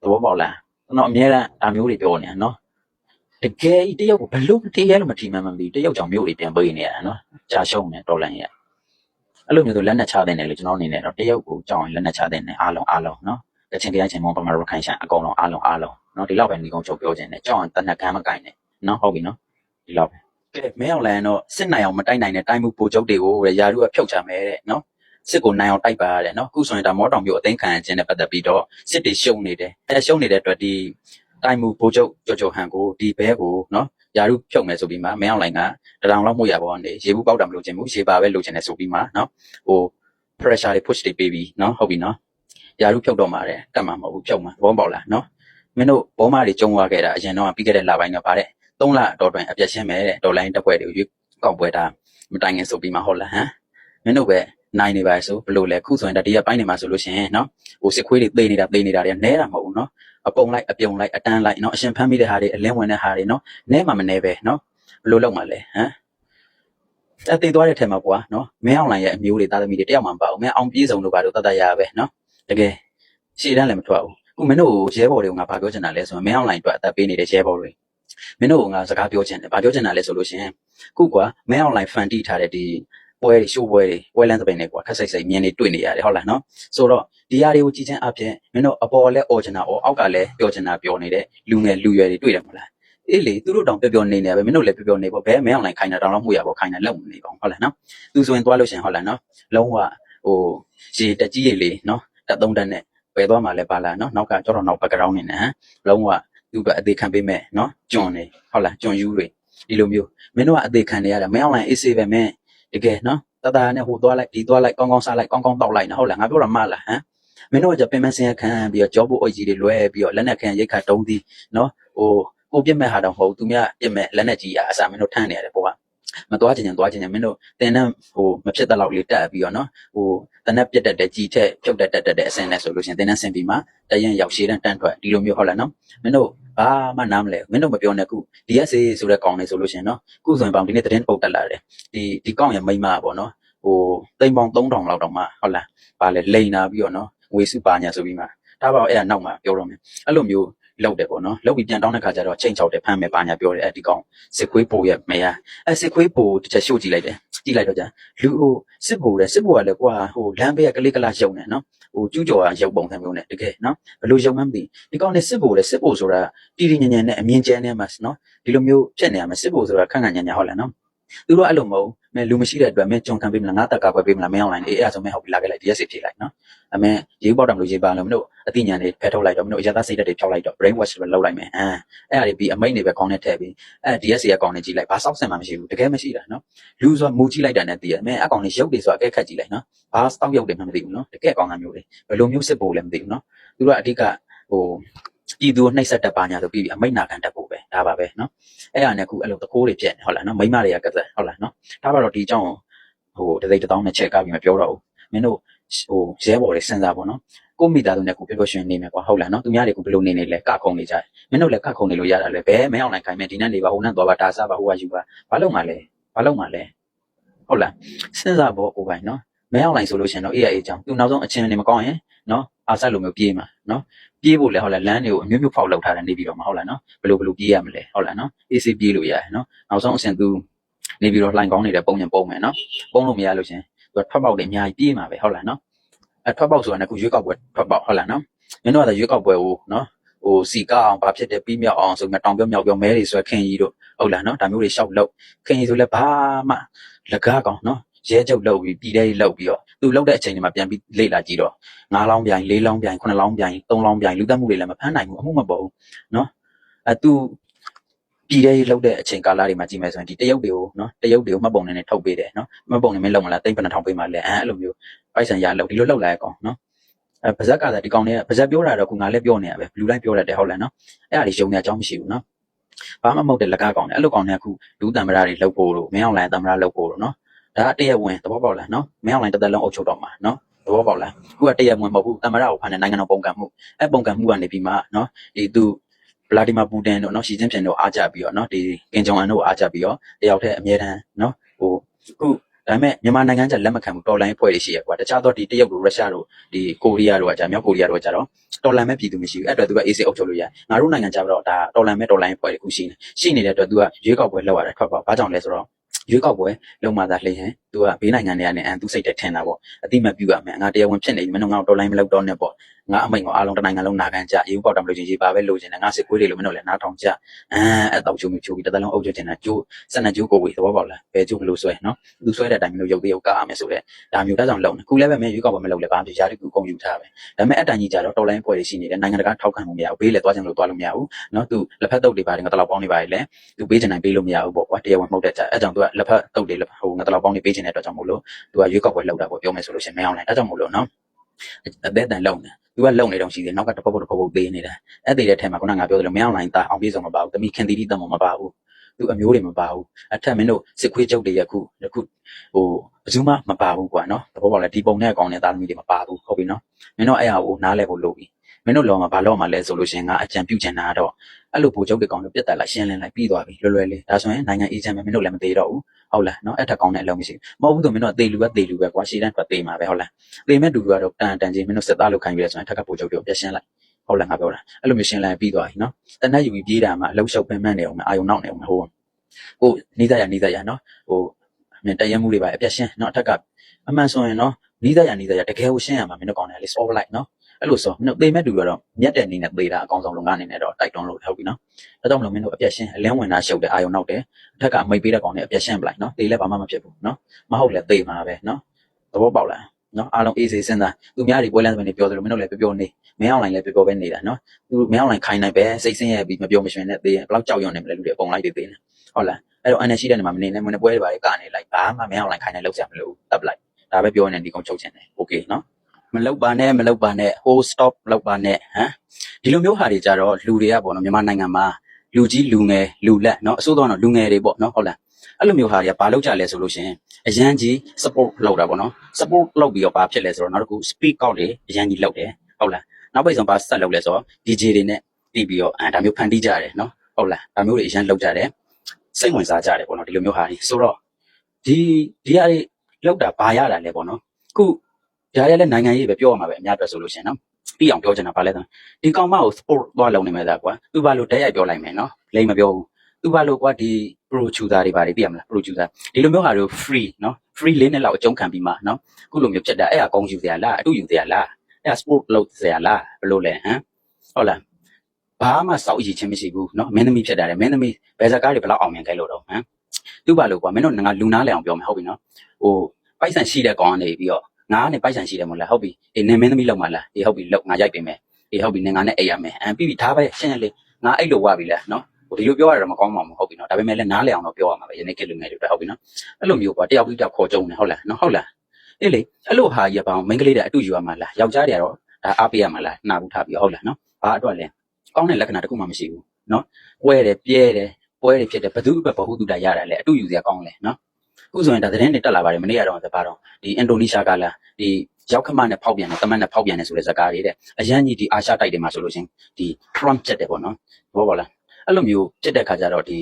Speaker 2: သဘောပေါက်လားကျွန်တော်အများအားဒါမျိုးတွေပြောနေတာနော်တကယ်တရုတ်ကိုဘလို့တကယ်လို့မထီမှန်းမသိတရုတ်ကြောင့်မျိုးတွေပြန်ပေးနေရတာနော်ကြာရှုံးနေတော်လန်ရအဲ့လိုမျိုးဆိုလက်နဲ့ချတဲ့နေလေကျွန်တော်အနေနဲ့တော့တရုတ်ကိုကြောင်းလက်နဲ့ချတဲ့နေအားလုံးအားလုံးနော်ကချင်ကြိုင်ချင်မောပမာရခိုင်ရှာအကုန်လုံးအားလုံးအားလုံးနော်ဒီလောက်ပဲညီကုန်းချုပ်ပြောခြင်းနဲ့ကြောက်ရင်တနက်ကမ်းမကင်နဲ့ နော်ဟုတ်ပြီနော်ဒီလောက်ပဲကဲမင်းအောင်လန်တော့စစ်နိုင်အောင်မတိုက်နိုင်တဲ့တိုင်းမှုပိုချုပ်တွေကိုတဲ့ယာရုကဖြုတ်ချမယ်တဲ့နော်စစ်ကိုနိုင်အောင်တိုက်ပါရတယ်နော်အခုဆိုရင်ဒါမောတောင်မျိုးအသိမ်းခံရခြင်းနဲ့ပတ်သက်ပြီးတော့စစ်တွေရှုံနေတယ်အဲရှုံနေတဲ့အတွက်ဒီတိုင်းမှုပိုချုပ်ကြော်ကြော်ဟန်ကိုဒီဘဲကိုနော်ယာရုဖြုတ်မယ်ဆိုပြီးမှမင်းအောင်လိုင်ကတရောင်လောက်မှုရပေါ်နေရေဘူးပေါက်တာမလို့ခြင်းဘူးရေပါပဲလိုချင်တယ်ဆိုပြီးမှနော်ဟို pressure တွေ push တွေပေးပြီးနော်ဟုတ်ပြီနော်ယာရုဖြုတ်တော့မှာတဲ့ကတ်မှာမဟုတ်ဘူးဖြုတ်မှာဘောပေါက်လားနော်မင်းတို့ဘောမတွေကျုံသွားခဲ့တာအရင်တော့ပြီးခဲ့တဲ့လပိုင်းတော့ဗါတဲ့ 3လတော့တွင်အပြတ်ရှင်းမယ်တဲ့ဒေါ်လာရင်းတက်ပွဲတွေကိုရွေးကောက်ပွဲတာမတိုင်ခင်ဆိုပြီးမှဟုတ်လားဟမ်မင်းတို့ပဲနိုင်နေပါဆိုဘလို့လဲခုဆိုရင်ဒါဒီကပိုင်းနေမှာဆိုလို့ရှိရင်နော်ဟိုစစ်ခွေးတွေသေနေတာသေနေတာတွေနဲတာမဟုတ်ဘူးနော်အပုံလိုက်အပြုံလိုက်အတန်းလိုက်နော်အရှင်ဖမ်းမိတဲ့ဟာတွေအလင်းဝင်တဲ့ဟာတွေနော်နဲမှမနဲပဲနော်ဘလို့လောက်မှာလဲဟမ်အသေးသွားတဲ့ထဲမှာကွာနော်မင်းအောင်လိုင်ရဲ့အမျိုးတွေသားသမီးတွေတယောက်မှမပါဘူးမင်းအောင်ပြေးစုံလို့ပါတော့တတ်တတ်ရပဲနော်တကယ်ရှေ့တန်းလည်းမထွက်ဘူးခုမင်းတို့ရဲဘော်တွေကငါဘာပြောချင်တာလဲဆိုရင်မင်းအွန်လိုင်းအတွက်အသက်ပေးနေတဲ့ရဲဘော်တွေ မင်းတို့ကငါစကားပြောချင်တယ်ဘာပြောချင်တာလဲဆိုလို့ရှိရင်ခုကွာမင်းအွန်လိုင်းဖန်တီးထားတဲ့ဒီပွဲတွေရှိုးပွဲတွေပွဲလန်းသပိန်တွေကွာခက်စိတ်စိတ်မြင်နေတွေ့နေရတယ်ဟုတ်လားနော်ဆိုတော့ဒီຢာတွေကိုကြည်ချမ်းအပြင်မင်းတို့အပေါ်လည်းអော်ချင်တာអော်အောက်ကလည်းပြောချင်တာပြောနေတဲ့လူငယ်လူရွယ်တွေတွေ့တယ်မလားအေးလေသူတို့တောင်ပြောပြောနေနေပဲမင်းတို့လည်းပြောပြောနေပေါ့ဘဲမင်းအွန်လိုင်းခိုင်းတာတောင်တော့မှုရပေါ့ခိုင်းတာလုံနေပါဟုတ်လားနော်သူဆိုရင်သွားလို့ရှိရင်ဟုတ်လားနော်လုံးဝဟိုရေတက်ကြီးရေလေနော် တက်သုံးတက်နဲ့ပယ်သွားမှလည်းပါလာနော်နောက်ကကြောတော့နောက် background နေနဲ့ဟမ်လုံးဝ သူ့ကအသေးခံပေးမဲ့နော်ကျွန်နေဟုတ်လားကျွန်ယူတွေဒီလိုမျိုးမင်းတို့ကအသေးခံနေရတာမင်းအောင်လိုက်အေးဆေးပဲမင်းတကယ်နော်တတနဲ့ဟိုသွားလိုက်ဒီသွားလိုက်ကောင်းကောင်းစားလိုက်ကောင်းကောင်းတောက်လိုက်နော်ဟုတ်လားငါပြောတာမှလားဟမ်မင်းတို့ကကြပင်မစင်ရခံပြီးတော့ကြောဖို့အကြီးတွေလွဲပြီးတော့လက်နဲ့ခံရိတ်ခါတုံးသည်နော်ဟိုကိုပြစ်မဲ့ဟာတော့မဟုတ်ဘူးသူများပြစ်မဲ့လက်နဲ့ကြီးအစားမင်းတို့ထမ်းနေရတယ်ပေါ့ကမသွားချင်ရင်သွားချင်ရင်မင်းတို့တင်တဲ့ဟိုမဖြစ်တဲ့လောက်လေးတက်ပြီးတော့နော်ဟိုတနက်ပြတ်တက်တဲ့ကြီးထက်ဖြုတ်တက်တက်တက်တဲ့အစင်းနဲ့ဆိုလို့ရှရင်တင်းနှဆင်ပြီးမှတရင်ရောက်ရှိတဲ့တန်းထွက်ဒီလိုမျိုးဟုတ်လားနော်မင်းတို့ ဘာမှနားမလဲမင်းတို့မပြောနဲ့ခု DSA ဆိုတဲ့ကောင်လေးဆိုလို့ရှရင်နော်ခုဆိုရင်ပေါင်ဒီနေ့သတင်းပုတ်တက်လာတယ်ဒီဒီကောင်ရဲ့မိန်းမပေါ့နော်ဟိုတိမ်ပေါင်3000လောက်တောင်မှဟုတ်လားဗာလဲလိန်နာပြီးတော့နော်ငွေစုပါညာဆိုပြီးမှဒါပါအဲ့ဒါနောက်မှပြောတော့မယ်အဲ့လိုမျိုး လောက်တယ်ပေါ့နော်လောက်ပြီးပြန်တောင်းတဲ့ခါကျတော့ချိန်ချောက်တယ်ဖမ်းမယ်ပါညာပြောတယ်အဲ့ဒီကောင်စစ်ခွေးပိုရဲ့မယားအဲ့စစ်ခွေးပိုတစ်ချက်ရှို့ကြည့်လိုက်တယ်ကြည့်လိုက်တော့ကြာလူဟိုစစ်ဘူတယ်စစ်ဘူကလည်းကွာဟိုလမ်းဘေးကကလေးကလာရုံနေနော်ဟိုကျူးကျော်ကရုပ်ပုံစံမျိုးနဲ့တကယ်နော်ဘယ်လိုရုံမှန်းမသိဒီကောင်နဲ့စစ်ဘူတယ်စစ်ဘူဆိုတာတီတီညံညံနဲ့အမြင်ကျဲနေမှာနော်ဒီလိုမျိုးဖြစ်နေရမှာစစ်ဘူဆိုတာခန့်ခန့်ညံညံဟုတ်လားနော် သူတို့အဲ့လိုမဟုတ်မဲလူမရှိတဲ့အတွက်မဲကြုံခံပေးမလားငါတက်ကကွယ်ပေးမလားမဲအောင်လိုက်အေးအဲ့ဒါဆိုမဲဟုတ်ပြီလာခဲ့လိုက် DSC ဖြေလိုက်နော်အမဲရေပေါက်တယ်မလို့ရေပါလို့မလို့အသိဉာဏ်တွေဖယ်ထုတ်လိုက်တော့မလို့အရသာစိတ်ဓာတ်တွေဖြောက်လိုက်တော့ brain wash ပဲလုပ်လိုက်မယ်အမ်အဲ့ဒါတွေပြီးအမိတ်တွေပဲကောင်းနဲ့ထည့်ပြီးအဲ့ DSC ကကောင်းနဲ့ကြည့်လိုက်ဘာစောက်ဆင်မှမရှိဘူးတကယ်မရှိတာနော်လူဆိုမူကြည့်လိုက်တာနဲ့တည်ရမဲအကောင်လေးရုပ်တွေဆိုအကဲခတ်ကြည့်လိုက်နော်ဘာစတောက်ရုပ်တွေမှမသိဘူးနော်တကယ်ကောင်းတာမျိုးတွေဘယ်လိုမျိုးစစ်ဖို့လည်းမသိဘူးနော်သူတို့ကအဓိကဟို ပြည်သူကိုနှိပ်စက်တတ်ပါညာဆိုပြီးပြီးအမိတ်နာခံတတ်ဖို့ပဲဒါပါပဲနော်အဲ့ဟာနဲ့ခုအဲ့လိုတကိုးတွေပြက်နေဟုတ်လားနော်မိမတွေကကသက်ဟုတ်လားနော်ဒါပါတော့ဒီအကြောင်းဟိုတသိတစ်တောင်းနဲ့ချက်ကပြီးမပြောတော့ဘူးမင်းတို့ဟိုရဲဘော်တွေစဉ်းစားပါနော်ကိုမိသားစုနဲ့ကိုပြောပြောရှင်နေမယ်ကွာဟုတ်လားနော်သူများတွေကဘယ်လိုနေနေလဲကခုံနေကြတယ်မင်းတို့လည်းကခုံနေလို့ရတာလေဘဲမင်းအောင်နိုင်ခိုင်းမယ်ဒီနေ့နေပါဟိုနဲ့သွားပါဒါစားပါဟိုကယူပါဘာလို့မှလဲဘာလို့မှလဲဟုတ်လားစဉ်းစားဖို့ကိုပိုင်နော်မဲအောင်လိုက်ဆိုလို့ရှိရင်တော့ AI အကြောင်းသူနောက်ဆုံးအချင်းနေမကောင်းရင်နော်အာဆက်လိုမျိုးပြေးမှာနော်ပြေးဖို့လဲဟုတ်လားလမ်းတွေကိုအမျိုးမျိုးဖောက်လောက်ထားတယ်နေပြီးတော့မဟုတ်လားနော်ဘယ်လိုဘယ်လိုပြေးရမလဲဟုတ်လားနော် AC ပြေးလို့ရတယ်နော်နောက်ဆုံးအဆင့်သူနေပြီးတော့လှိုင်ကောင်းနေတဲ့ပုံညာပုံမယ်နော်ပုံလို့မရလို့ရှရင်သူကထွက်ပေါက်တွေအများကြီးပြေးမှာပဲဟုတ်လားနော်အဲထွက်ပေါက်ဆိုတာကခုရွေးကောက်ပွဲထွက်ပေါက်ဟုတ်လားနော်မင်းတို့ကရွေးကောက်ပွဲကိုနော်ဟိုစီကအောင်ဘာဖြစ်တယ်ပြီးမြောက်အောင်ဆိုမှတောင်ပြောမြောက်ပြောမဲတွေဆွဲခင်ကြီးတို့ဟုတ်လားနော်ဒါမျိုးတွေရှောက်လို့ခင်ကြီးဆိုလဲဘာမှလကားကောင်နော် ရဲချုပ်လောက်ပြီးပြည်ထဲလောက်ပြီးတော့သူလောက်တဲ့အချိန်တွေမှာပြန်ပြီးလေ့လာကြည့်တော့၅လောင်းပြိုင်၄လောင်းပြိုင်9လောင်းပြိုင်3လောင်းပြိုင်လူတက်မှုတွေလည်းမဖမ်းနိုင်ဘူးအမှုမပေါ်ဘူးနော်အဲသူပြည်ထဲလောက်တဲ့အချိန်ကာလတွေမှာကြည့်မယ်ဆိုရင်ဒီတရုတ်တွေကိုနော်တရုတ်တွေကိုမှတ်ပုံနဲ့ထုတ်ပေးတယ်နော်မှတ်ပုံနဲ့မလုံမလားတိတ်ပနထောင်ပေးမှလည်းအဲအဲ့လိုမျိုးပိုက်ဆံရလောက်ဒီလိုလောက်လာရကောင်နော်အဲပါဇက်ကလည်းဒီကောင်တွေကပါဇက်ပြောတာတော့ခုငါလည်းပြောနေတာပဲဘလူလိုက်ပြောတတ်တယ်ဟုတ်လားနော်အဲ့ဒါတွေယုံနေအကြောင်းမရှိဘူးနော်ဘာမှမဟုတ်တဲ့လက်ကားကောင်တယ်အဲ့လိုကောင်တွေကခုလူတံမရာတွေလှုပ်ဖို့လို့မင်းအောင်လိုင်းတံမရာလှုပ်ဖို့လို့နော် ဒါကတရက်ဝင်သဘောပေါက်လားနော်မင်းအောင်လိုင်းတစ်သက်လုံးအုပ်ချုပ်တော့မှာနော်သဘောပေါက်လားခုကတရက်ဝင်မဟုတ်ဘူးတမရကိုဖမ်းတဲ့နိုင်ငံတော်ပုံကံမှုအဲပုံကံမှုကနေပြီးမှနော်ဒီသူဗလာဒီမာပူတင်တို့နော်ရှီကျင်းပြင်တို့အားကြပြီးတော့နော်ဒီကင်ဂျုံအန်တို့အားကြပြီးတော့တယောက်တည်းအမြဲတမ်းနော်ဟိုခုဒါပေမဲ့မြန်မာနိုင်ငံကျလက်မခံဘူးတော်လိုင်းဖွဲ့တွေရှိရကွာတခြားတော့ဒီတရုတ်တို့ရုရှားတို့ဒီကိုရီးယားတို့ကကြာမြောက်ကိုရီးယားတို့ကကြာတော့တော်လန်မဲ့ပြည်သူမရှိဘူးအဲ့အတွက်သူကအေးစေးအုပ်ချုပ်လို့ရငါတို့နိုင်ငံကျတော့ဒါတော်လန်မဲ့တော်လိုင်းဖွဲ့တွေခုရှိနေရှိနေတဲ့အတွက်သူကရွေးကောက်ပွဲလောက်ရတယ်ထွက်ပါဘာကြောင့်လဲဆိုတော့ ရွေးကောက်ပွဲလုံမှသာလှည့်ရင် သူကဘေးနိုင်ငံတွေကနေအန်သူစိတ်တက်ထင်တာပေါ့အတိမတ်ပြူရမယ်ငါတရားဝင်ဖြစ်နေပြီမင်းတို့ငါ့ကိုတော်လိုင်းမလုပ်တော့နဲ့ပေါ့ငါအမိန့်ကိုအားလုံးတစ်နိုင်ငံလုံးနာခံကြရေပေါက်တာမလို့ချင်းရေပါပဲလို့ချင်းတယ်ငါစစ်ကွေးတွေလို့မင်းတို့လည်းနားထောင်ကြအမ်အဲ့တော့ချိုးမြချိုးပြီးတစ်သက်လုံးအုပ်ချုပ်တင်တာကျိုးစက်နဲ့ကျိုးကိုဝေသဘောပေါက်လားဘယ်ကျိုးဘလို့ဆွဲနော်သူဆွဲတဲ့အတိုင်းမင်းတို့ရုပ်သေးရုပ်ကားရမယ်ဆိုတဲ့ဒါမျိုးတကြောင်လုံးခုလည်းပဲမင်းရွေးကောက်ပွဲမလုပ်လဲဘာမှပြရာတကူကုန်ယူထားပဲဒါပေမဲ့အတိုင်ကြီးကြတော့တော်လိုင်းပွဲတွေရှိနေတယ်နိုင်ငံတကာထောက်ခံမှုမရဘူးဘေးလည်းသွားချင်လို့သွားလို့မရဘူးနော်သူလက်ဖက်တုပ်တွေပါတယ်ငါတလောက်ပေါင်းနေပါလေသူပေးချင်တိုင်းပေးလို့မရဘူးပေါ့ကွာတရားဝင်မှုတ်တဲ့ကြအဲ့ကြောင့်သူကလက်ဖက်တုပ်တွေဟိုငါတလောက်ပေါင်းနေပေးချင်တဲ့အတွက်ကြောင့်မို့လို့သူကရွေးကောက်ပွဲလုပ်တာပေါ့ပြောမယ်ဆိုလို့ရှိရင်မအောင်လိုက်အဲ့ကြောင့်မို့လို့နော်အသက်တန်လုံနေသူကလုံနေတော့ရှိသေးတယ်နောက်ကတစ်ပုတ်ပုတ်တစ်ပုတ်ပုတ်သေးနေတာအဲ့သေးတဲ့ထဲမှာခုနကငါပြောသလိုမအောင်လိုက်တာအောင်ပြေဆုံးမပါဘူးတမိခင်တီတီတမမပါဘူးသူအမျိုးတွေမပါဘူးအထက်မင်းတို့စစ်ခွေးကျုပ်တွေရခုယခုဟိုဘယ်သူမှမပါဘူးကွာနော်သဘောပေါက်လားဒီပုံနဲ့အကောင်နဲ့သားသမီးတွေမပါဘူးဟုတ်ပြီနော်မင်းတို့အဲ့ဟာကိုနားလဲဖို့လုပ်ပြီ မင်းတို့လောမှာဘာလောမှာလဲဆိုလို့ရှိရင်ငါအကြံပြုချင်တာကတော့အဲ့လိုဘူကျုပ်တွေကောင်တွေပြတ်တက်လာရှင်းလင်းလိုက်ပြီးသွားပြီလွယ်လွယ်လေးဒါဆိုရင်နိုင်ငံအေဂျင့်ပဲမင်းတို့လည်းမသေးတော့ဘူးဟုတ်လားနော်အဲ့ထက်ကောင်းတဲ့အလုပ်မရှိဘူးမဟုတ်ဘူးဆိုမင်းတို့ကသေလူပဲသေလူပဲကွာရှည်တန်းထွက်သေမှာပဲဟုတ်လားသေမဲ့တူကတော့တန်တန်ချင်းမင်းတို့စစ်သားလို့ခိုင်းပြီးလဲဆိုရင်ထက်ကဘူကျုပ်တွေကိုပြတ်ရှင်းလိုက်ဟုတ်လားငါပြောတာအဲ့လိုမျိုးရှင်းလင်းပြီးသွားပြီနော်တနက်ယူပြီးပြေးတာမှအလုံးရှုပ်ပင်မန့်နေအောင်အာယုံနောက်နေအောင်ဟိုဟိုနေသားရနေသားရနော်ဟိုမင်းတရက်မှုတွေပါအပြတ်ရှင်းနော်အထက်ကအမှန်ဆိုရင်နော်နေသားရနေသားရတကယ်ကိုရှင်းရမှာမင်းတို့ကောင်းတယ်လေ solve လိုက်နော် အဲ့လိုဆိုမင်းတို့သေမဲ့တူကတော့မြတ်တဲ့အနေနဲ့သေတာအကောင်းဆုံးလုံကနေနဲ့တော့တိုက်တွန်းလို့ဟုတ်ပြီနော်ဒါကြောင့်မလို့မင်းတို့အပြတ်ရှင်းအလင်းဝင်တာရှုပ်တဲ့အာယုံနောက်တယ်အထက်ကအမိတ်ပေးတဲ့ကောင်နဲ့အပြတ်ရှင်းပလိုက်နော်သေလည်းဘာမှမဖြစ်ဘူးနော်မဟုတ်လဲသေမှာပဲနော်သဘောပေါက်လားနော်အားလုံးအေးစေးစဉ်းစားသူများတွေပွဲလမ်းစပင်တွေပြောသလိုမင်းတို့လည်းပြောပြောနေမင်းအောင်လိုင်းလည်းပြောပြောပဲနေတာနော်သူမင်းအောင်လိုင်းခိုင်းနိုင်ပဲစိတ်ဆင်းရဲပြီးမပြောမရှင်နဲ့သေရင်ဘယ်လောက်ကြောက်ရွံ့နေမလဲလူတွေအကုန်လိုက်သေးသေးနေဟုတ်လားအဲ့တော့အနေရှိတဲ့နေမှာမနေနဲ့မနေပွဲတွေပါလေကနေလိုက်ဘာမှမင်းအောင်လိုင်းခိုင်းနိုင်လောက်ကြမလို့တပ်လိုက်ဒါပဲပြောနေဒီကောင်ချုပ်ချင်တယ်โอเคနော် မလောက်ပါနဲ့မလောက်ပါနဲ့ hold stop လောက်ပါနဲ့ဟမ်ဒီလိုမျိုးဟာတွေကြတော့လူတွေကပေါ့နော်မြန်မာနိုင်ငံမှာလူကြီးလူငယ်လူလက်เนาะအစိုးတော့လူငယ်တွေပေါ့เนาะဟုတ်လားအဲ့လိုမျိုးဟာတွေကဘာလောက်ကြလဲဆိုလို့ရှိရင်အရန်ကြီး support လောက်တာပေါ့နော် support လောက်ပြီးတော့ဘာဖြစ်လဲဆိုတော့နောက်တစ်ခု speak out တွေအရန်ကြီးလောက်တယ်ဟုတ်လားနောက်ပိတ်ဆုံးဘာဆက်လောက်လဲဆိုတော့ DJ တွေနဲ့တီးပြီးတော့အဲဒါမျိုးဖန်တီးကြတယ်เนาะဟုတ်လားဒါမျိုးတွေအရန်လောက်ကြတယ်စိတ်ဝင်စားကြတယ်ပေါ့နော်ဒီလိုမျိုးဟာတွေဆိုတော့ဒီဒီဟာတွေလောက်တာဘာရတာလဲပေါ့နော်ခု ဒါရလည်းနိုင်ငံရေးပဲပြောရမှာပဲအများအတွက်ဆိုလို့ရှိရင်နော်ပြီးအောင်ပြောချင်တာဗာလဲဆိုဒီကောင်မကို sport သွားလုံးနေမယ်သားကွာသူဘာလို့တက်ရိုက်ပြောလိုက်မယ်နော်လိမ့်မပြောဘူးသူဘာလို့ကွာဒီ producer တွေဘာတွေသိရမလား producer ဒီလိုမျိုးဟာတွေ free နော် free လေးနဲ့လောက်အကျုံးခံပြီးမှနော်ခုလိုမျိုးဖြစ်တာအဲ့ဟာကောင်းယူစရာလားအတူယူစရာလားအဲ့ဟာ sport လုပ်စရာလားဘယ်လိုလဲဟမ်ဟုတ်လားဘာမှစောက်အည်ချင်းမရှိဘူးနော်မင်းသမီးဖြစ်တာလေမင်းသမီးဘယ်စကားတွေဘယ်လောက်အောင်မြင်ခဲ့လို့တော့ဟမ်သူဘာလို့ကွာမင်းတို့ငါလူနာလဲအောင်ပြောမယ်ဟုတ်ပြီနော်ဟိုပိုက်ဆံရှိတဲ့ကောင်ကနေပြီးတော့ငါကနေပိုက်ဆံရှိတယ်မို့လားဟုတ်ပြီအေးနင်မင်းသမီးလောက်မှလားအေးဟုတ်ပြီလောက်ငါရိုက်ပြင်မယ်အေးဟုတ်ပြီနင်ငါနဲ့အိပ်ရမယ်အမ်ပြီးပြီဒါပဲရှင်းရလေငါအိပ်လို့ဝပြီလားနော်ဟိုဒီလိုပြောရတာမကောင်းပါဘူးဟုတ်ပြီနော်ဒါပေမဲ့လည်းနားလည်အောင်တော့ပြောရမှာပဲယနေ့ခေတ်လူငယ်တွေအတွက်ဟုတ်ပြီနော်အဲ့လိုမျိုးကွာတယောက်ပြီးတယောက်ခေါ်ကြုံနေဟုတ်လားနော်ဟုတ်လားအေးလေအဲ့လိုဟာကြီးကပေါင်းမိန်းကလေးတွေအတူယူရမှာလားယောက်ျားတွေကတော့ဒါအားပေးရမှာလားနှာဘူးထားပြီးဟုတ်လားနော်ဘာအတွက်လဲကောင်းတဲ့လက္ခဏာတစ်ခုမှမရှိဘူးနော်ပွဲတယ်ပြဲတယ်ပွဲတယ်ဖြစ်တယ်ဘသူ့ဘက်ဘဟုတုတရတယ်လေအတူယူစရာကောင်းလဲနော် အခုဆိုရင်ဒါသတင်းတွေတက်လာပါတယ်မနေ့ကတော့ဘာတော့ဒီအင်ဒိုနီးရှားကလာဒီရောက်ခမနဲ့ဖောက်ပြန်တယ်တမန်နဲ့ဖောက်ပြန်တယ်ဆိုတဲ့ဇာတ်ကားတွေတဲ့အရန်ကြီးဒီအာရှတိုက်တွေမှာဆိုလို့ချင်းဒီ Trump ချက်တယ်ပေါ့နော်ဘောပါလားအဲ့လိုမျိုးချက်တဲ့ခါကျတော့ဒီ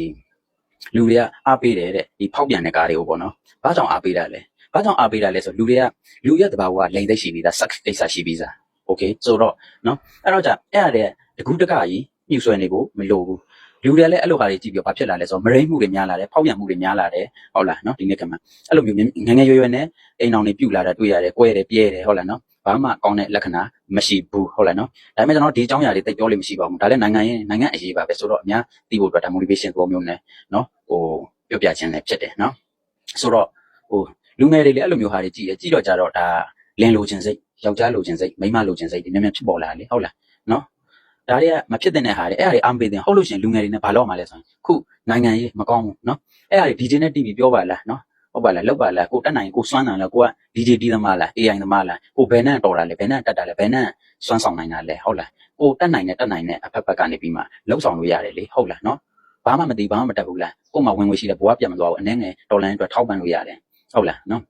Speaker 2: လူတွေကအားပေးတယ်တဲ့ဒီဖောက်ပြန်တဲ့ကားတွေကိုပေါ့နော်ဘာကြောင့်အားပေးတာလဲဘာကြောင့်အားပေးတာလဲဆိုလူတွေကလူရဲ့တဘာဝကလိန်သိရှိပြီးသား sex ကိစ္စရှိပြီးသား okay ဆိုတော့နော်အဲ့တော့じゃအဲ့ရတဲ့တကူးတကကြီးညှိဆွဲနေဖို့မလိုဘူး လူတွေလည်းအဲ့လိုဟာတွေကြည့်ပြီးဘာဖြစ်လာလဲဆိုတော့မရိမှုတွေများလာတယ်ဖောက်ပြန်မှုတွေများလာတယ်ဟုတ်လားနော်ဒီနေ့ကမှအဲ့လိုမျိုးငငယ်ရွယ်ရွယ်နဲ့အိမ်အောင်တွေပြုတ်လာတာတွေ့ရတယ်၊ကွဲတယ်၊ပြဲတယ်ဟုတ်လားနော်ဘာမှကောင်းတဲ့လက္ခဏာမရှိဘူးဟုတ်လားနော်ဒါပေမဲ့ကျွန်တော်ဒီအကြောင်းအရာတွေတိတ်ပြောလို့မရှိပါဘူးဒါလည်းနိုင်ငံရဲ့နိုင်ငံအရေးပါပဲဆိုတော့အများသိဖို့အတွက်ဒါ motivation သဘောမျိုးနဲ့နော်ဟိုပြောပြခြင်းလည်းဖြစ်တယ်နော်ဆိုတော့ဟိုလူငယ်တွေလည်းအဲ့လိုမျိုးဟာတွေကြည့်ရကြည့်တော့ကြတော့ဒါလင်းလိုခြင်းစိတ်ယောက်ျားလိုခြင်းစိတ်မိန်းမလိုခြင်းစိတ်ဒီမြန်မြန်ဖြစ်ပေါ်လာလေဟုတ်လားနော် ဒါတွေကမဖြစ်တဲ့ဟာတွေအဲ့ဒါတွေအားပေးတဲ့ဟုတ်လို့ရှရင်လူငယ်တွေနဲ့ဘာလို့မှလဲဆိုရင်ခုနိုင်ငံရေးမကောင်းဘူးနော်အဲ့ဒါတွေ DJ နဲ့ TV ပြောပါလားနော်ဟုတ်ပါလားလောက်ပါလားကိုတက်နိုင်ကိုစွမ်းနိုင်လားကိုက DJ တီးသမားလား AI သမားလားကိုဘယ်နဲ့တော်တာလဲဘယ်နဲ့တက်တာလဲဘယ်နဲ့စွမ်းဆောင်နိုင်တာလဲဟုတ်လားကိုတက်နိုင်နဲ့တက်နိုင်နဲ့အဖက်ဖက်ကနေပြီးမှလောက်ဆောင်လို့ရတယ်လေဟုတ်လားနော်ဘာမှမသိဘာမှမတက်ဘူးလားကို့မှာဝင်ဝင်ရှိတယ်ဘဝပြတ်မသွားဘူးအနှဲငယ်ဒေါ်လာအတွက်ထောက်ပံ့လို့ရတယ်ဟုတ်လားနော်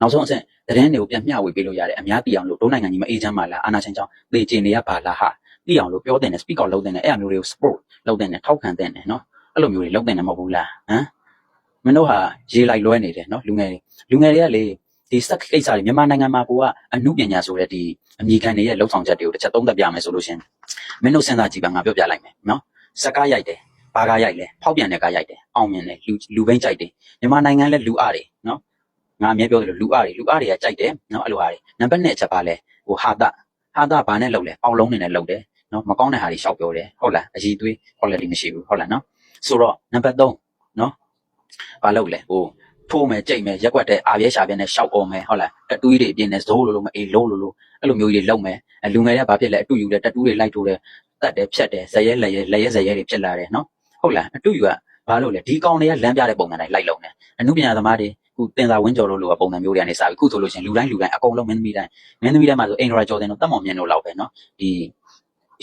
Speaker 2: နောက်ဆုံးအဆင့်သတင်းတွေကိုပြန်မျှဝေပေးလို့ရတယ်အများသိအောင်လို့ဒုနိုင်ငံကြီးမအေးချမ်းပါလားအာနာချင်းကြောင့်သေချင်နေရပါလားဟာ သိအောင်လို့ပြောတဲ့နဲ့ speak out လုပ်တဲ့နဲ့အဲ့အမျိုးတွေကို support လုပ်တဲ့နဲ့ထောက်ခံတဲ့နဲ့နော်အဲ့လိုမျိုးတွေလုပ်တဲ့နဲ့မဟုတ်ဘူးလားဟမ်မင်းတို့ဟာရေးလိုက်လွဲနေတယ်နော်လူငယ်တွေလူငယ်တွေကလေဒီ sex ကိစ္စတွေမြန်မာနိုင်ငံမှာကိုကအမှုပညာဆိုတဲ့ဒီအမိခံတွေရဲ့လုံဆောင်ချက်တွေကိုတစ်ချက်သုံးသပ်ပြမယ်ဆိုလို့ရှင်မင်းတို့စဉ်းစားကြည့်ပါငါပြောပြလိုက်မယ်နော်စကားရိုက်တယ်ဘာကားရိုက်လဲဖောက်ပြန်တဲ့ကားရိုက်တယ်အောင်မြင်တယ်လူလူဘိန်းကြိုက်တယ်မြန်မာနိုင်ငံလည်းလူအားတယ်နော်ငါအမြဲပြောတယ်လို့လူအားတွေလူအားတွေကကြိုက်တယ်နော်အဲ့လိုအားတွေနံပါတ်2ချက်ပါလဲဟိုဟာတာဟာတာဘာနဲ့လုပ်လဲပေါက်လုံးနေနဲ့လုပ်တယ် နော်မကောင်းတဲ့ဟာတွေရှောက်ပြောတယ်ဟုတ်လားအည်သွေး quality မရှိဘူးဟုတ်လားနော်ဆိုတော့နံပါတ်3နော်ဘာလုပ်လဲဟိုထိုးမယ်ကြိတ်မယ်ရက်ွက်တဲ့အာရဲရှာပြဲနဲ့ရှောက်အောင်မယ်ဟုတ်လားတတူးတွေအပြင်းနဲ့ဇိုးလိုလိုမအေးလုံးလိုလိုအဲ့လိုမျိုးကြီးတွေလုပ်မယ်အလူငယ်တွေကဘာဖြစ်လဲအတူယူတယ်တတူးတွေလိုက်ထိုးတယ်တတ်တယ်ဖြတ်တယ်ဇရဲလက်ရဲလက်ရဲဇရဲတွေဖြစ်လာတယ်နော်ဟုတ်လားအတူယူကဘာလို့လဲဒီကောင်တွေကလမ်းပြတဲ့ပုံစံတိုင်းလိုက်လုံးတယ်အမှုပညာသမားတွေခုတင်သာဝင်းကျော်လို့လိုကပုံစံမျိုးတွေကနေစပြီးခုဆိုလို့ရှိရင်လူတိုင်းလူတိုင်းအကုန်လုံးမင်းသမီးတိုင်းမင်းသမီးတိုင်းမှာဆိုအင်ဒရာကျော်တင်တို့တတ်မောင်မြင်တို့လောက်ပဲနော်ဒီ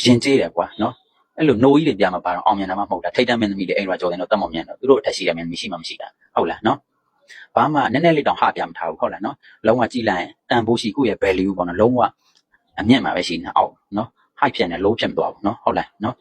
Speaker 2: ရင်ကျေးတယ်ကွာနော်အဲ့လိုနိုးကြီးတွေပြမှာပါတော့အောင်မြင်တာမှမဟုတ်တာထိတ်တန့်မင်းသမီးတွေအင်ဒရာကျော်တင်တို့တတ်မောင်မြင်တို့သူတို့အထက်ရှိတယ်မင်းသမီးရှိမှမရှိတာဟုတ်လားနော်ဘာမှနည်းနည်းလေးတောင်ဟပြမထားဘူးဟုတ်လားနော်လုံးဝကြည့်လိုက်ရင်တန်ဖိုးရှိကိုယ့်ရဲ့ value ပေါ့နော်လုံးဝအမြင့်မှာပဲရှိနေအောင်နော် high ဖြစ်နေ low ဖြစ်မသွားဘူးနော်ဟုတ်လားနော်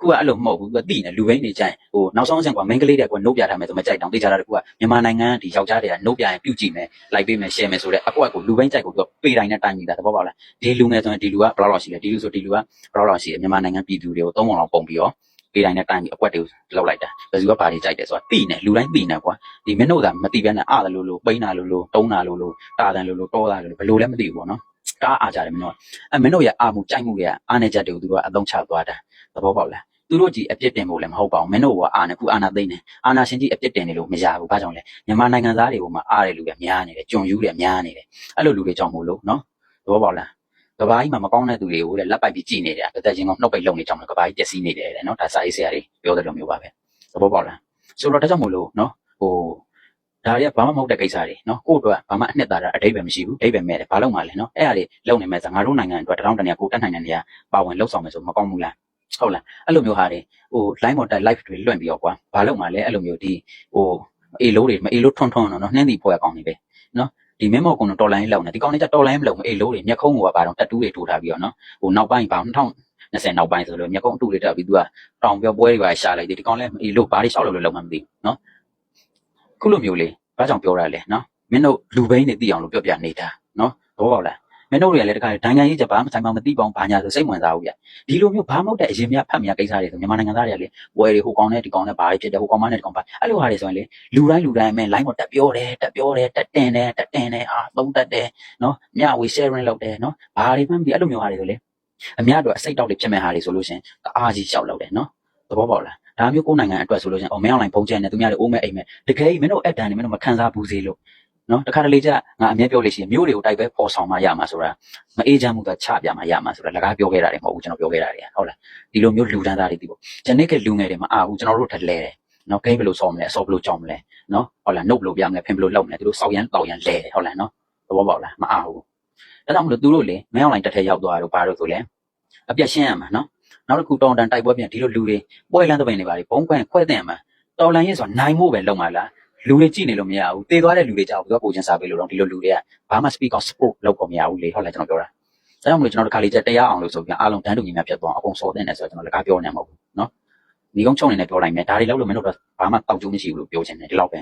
Speaker 2: ခုကအဲ့လိုမဟုတ်ဘူးသူကတိနေလူဘိန်းနေကြရင်ဟိုနောက်ဆုံးအဆင့်ကမိန်းကလေးတွေကနှုတ်ပြထားမယ်ဆိုမကြိုက်တောင်သိကြတာတကူကမြန်မာနိုင်ငံဒီယောက်ျားတွေကနှုတ်ပြရင်ပြုတ်ကြည့်မယ်လိုက်ပေးမယ် share မယ်ဆိုတော့အကွက်ကိုလူဘိန်းကြိုက်ကိုသူကပေးတိုင်းနဲ့တိုင်းနေတာသဘောပေါက်လားဒီလူငယ်ဆိုရင်ဒီလူကဘယ်လောက်လောက်ရှိလဲဒီလူဆိုဒီလူကဘယ်လောက်လောက်ရှိလဲမြန်မာနိုင်ငံပြည်သူတွေကိုသုံးပုံလောက်ပုံပြီးတော့ပေးတိုင်းနဲ့တိုင်းပြီးအကွက်တွေကိုလောက်လိုက်တာဘယ်သူကဘာတွေကြိုက်တယ်ဆိုတာတိနေလူတိုင်းတိနေကွာဒီမင်းတို့ကမတိဘဲနဲ့အားတယ်လို့လို့ပိန်းတာလို့လို့တုံးတာလို့လို့တာတယ်လို့လို့တောတာလို့လို့ဘယ်လိုလဲမသိဘူးပေါ့နော်တားအားကြတယ်မင်းတို့အဲမင်းတို့ရဲ့အာမှုကြိုက်မှုတွေကအားနေချက်တွေကိုသူကအသုံးချသွားတာ သဘောပေါက်လားသူတို့ကြီးအပြစ်တင်ဖို့လည်းမဟုတ်ပါဘူးမင်းတို့ကအာနေခုအာနာသိမ့်နေအာနာရှင်ကြီးအပြစ်တင်နေလို့မရဘူးဘာကြောင့်လဲမြန်မာနိုင်ငံသားတွေကိုမှအားတယ်လူတွေများနေတယ်ကြုံယူတယ်များနေတယ်အဲ့လိုလူတွေကြောင့်မို့လို့နော်သဘောပေါက်လားကဘာကြီးမှာမကောင်းတဲ့သူတွေကိုလည်းလက်ပိုက်ပြီးကြည်နေတယ်အသက်ရှင်ကနှုတ်ပိတ်လုံနေကြောင်းလည်းကဘာကြီးပျက်စီးနေတယ်တဲ့နော်ဒါစာရေးဆရာတွေပြောတယ်လို့မျိုးပါပဲသဘောပေါက်လားဆိုတော့ဒါကြောင့်မို့လို့နော်ဟိုဒါတွေကဘာမှမဟုတ်တဲ့ကိစ္စတွေနော်ကို့အတွက်ဘာမှအနှစ်သာရအတိတ်ပဲမရှိဘူးအတိတ်ပဲမဲ့တယ်ဘာလို့မှလဲနော်အဲ့ဒါတွေလုံနေမဲ့ဆိုငါတို့နိုင်ငံအတွက်တရောင်းတနေကိုတက်နိုင်တဲ့နေရာပါဝင်လှုပ်ဆောင်မယ်ဆိုမကောင်းဘူးလား ဟုတ်လားအဲ့လိုမျိုးဟာတွေဟို line ပေါ်တက် live တွေလွှင့်ပြီးတော့ကွာဘာလို့မှလဲအဲ့လိုမျိုးဒီဟိုအေလိုးတွေမအေလိုးထွန်းထွန်းတော့နော်နှင်းစီဖွဲ့ရကောင်းနေပဲနော်ဒီမဲမော်ကုန်းတော့တော်လိုင်းလောက်နေဒီကောင်းနေကြတော်လိုင်းမလုံးအေလိုးတွေမျက်ခုံးကဘာတော့တက်တူးတွေထိုးထားပြီးတော့နော်ဟိုနောက်ပိုင်းဘာ2020နောက်ပိုင်းဆိုလို့မျက်ခုံးအတူတွေတက်ပြီး तू ကတောင်ပြောပွဲတွေပါရှာလိုက်တယ်ဒီကောင်းလဲအေလိုးဘာတွေရှောက်လို့လို့လုံးမှမသိဘူးနော်ခုလိုမျိုးလေဘာကြောင့်ပြောရလဲနော်မင်းတို့လူဘိန်းတွေသိအောင်လို့ပြောပြနေတာနော်သဘောပေါက်လား မင်းတို့တွေကလည်းတခါဒိုင်ငံရေးချက်ဘာမှဆိုင်မှမသိပေါင်းဘာညာဆိုစိတ်ဝင်စားဘူးဗျဒီလိုမျိုးဘာမှမဟုတ်တဲ့အရင်များဖတ်မြကိစ္စတွေဆိုမြန်မာနိုင်ငံသားတွေကလေဝယ်တွေဟိုကောင်းနဲ့ဒီကောင်းနဲ့ဘာတွေဖြစ်တယ်ဟိုကောင်းမနဲ့ဒီကောင်းပါအဲ့လိုဟာတွေဆိုရင်လေလူတိုင်းလူတိုင်းအမဲ line ပေါ်တက်ပြောတယ်တက်ပြောတယ်တက်တင်တယ်တက်တင်တယ်အာသုံးတက်တယ်နော်မျှဝေ sharing လုပ်တယ်နော်ဘာတွေမှမသိအဲ့လိုမျိုးဟာတွေဆိုလေအများတော့အစိတ်တောက်တွေဖြစ်မဲ့ဟာတွေဆိုလို့ရှင်တအားကြီးရှောက်လုပ်တယ်နော်သဘောပေါက်လားဒါမျိုးကိုယ်နိုင်ငံအတွက်ဆိုလို့ရှင်အော်မင်းအောင်လိုင်းဖုန်းချန်နဲ့သူများတွေအိုးမဲ့အိမ်မဲ့တကယ်ကြီးမင်းတို့အက်တန်နေမင်းတို့မခံစားဘူးစေလို့ နော်တခါတလေကျငါအမြဲပြောလို့ရှိရင်မျိုးတွေကိုတိုက်ပဲပေါ်ဆောင်မှရမှာဆိုတာမအေးချမ်းမှုကချပြမှရမှာဆိုတာလကားပြောခဲ့တာတွေမဟုတ်ဘူးကျွန်တော်ပြောခဲ့တာတွေဟုတ်လားဒီလိုမျိုးလူတန်းသားတွေဒီပေါ့ဂျန်နစ်ကလူငယ်တွေမအားဘူးကျွန်တော်တို့ထက်လဲတယ်နော်ဂိမ်းဘယ်လိုဆော့မလဲဆော့ဘယ်လိုကြောင်းမလဲနော်ဟုတ်လားနှုတ်ဘယ်လိုပြမလဲဖင်ဘယ်လိုလုပ်မလဲသူတို့စောက်ရမ်းတောက်ရမ်းလဲတယ်ဟုတ်လားနော်သဘောပေါက်လားမအားဘူးဒါကြောင့်မလို့သူတို့လေမင်းအောင်လိုင်းတက်ထက်ရောက်သွားတော့ဘာလို့ဆိုလဲအပြက်ရှင်းရမှာနော်နောက်တစ်ခုတောင်းတန်တိုက်ပွဲပြန်ဒီလိုလူတွေပွဲလန်းတဲ့ပင်တွေပါလေဘုံခွဲခွဲတဲ့မှာတော်လန်ရေးဆိုတာနိုင်မှုပဲလုံးပါလား လူတွေကြည့်နေလို့မရဘူးတေသွားတဲ့လူတွေကြောက်ပြီးတော့ပုံချင်းစားပေးလို့တော့ဒီလိုလူတွေကဘာမှ speak of support လုပ်ကိုမရဘူးလေဟုတ်လားကျွန်တော်ပြောတာဒါကြောင့်မလို့ကျွန်တော်တို့ခါလေးချက်တရားအောင်လို့ဆိုပြီးအားလုံးတန်းတူညီများဖြစ်သွားအောင်အကုန်စော်တဲ့နေဆိုတော့ကျွန်တော်လည်းကားပြောနေမှာမဟုတ်ဘူးနော်ဒီကုန်းချုံနေနဲ့ပြောလိုက်မယ်ဒါတွေလောက်လို့မင်းတို့တော့ဘာမှတောက်ကျုံမရှိဘူးလို့ပြောချင်တယ်ဒီလောက်ပဲ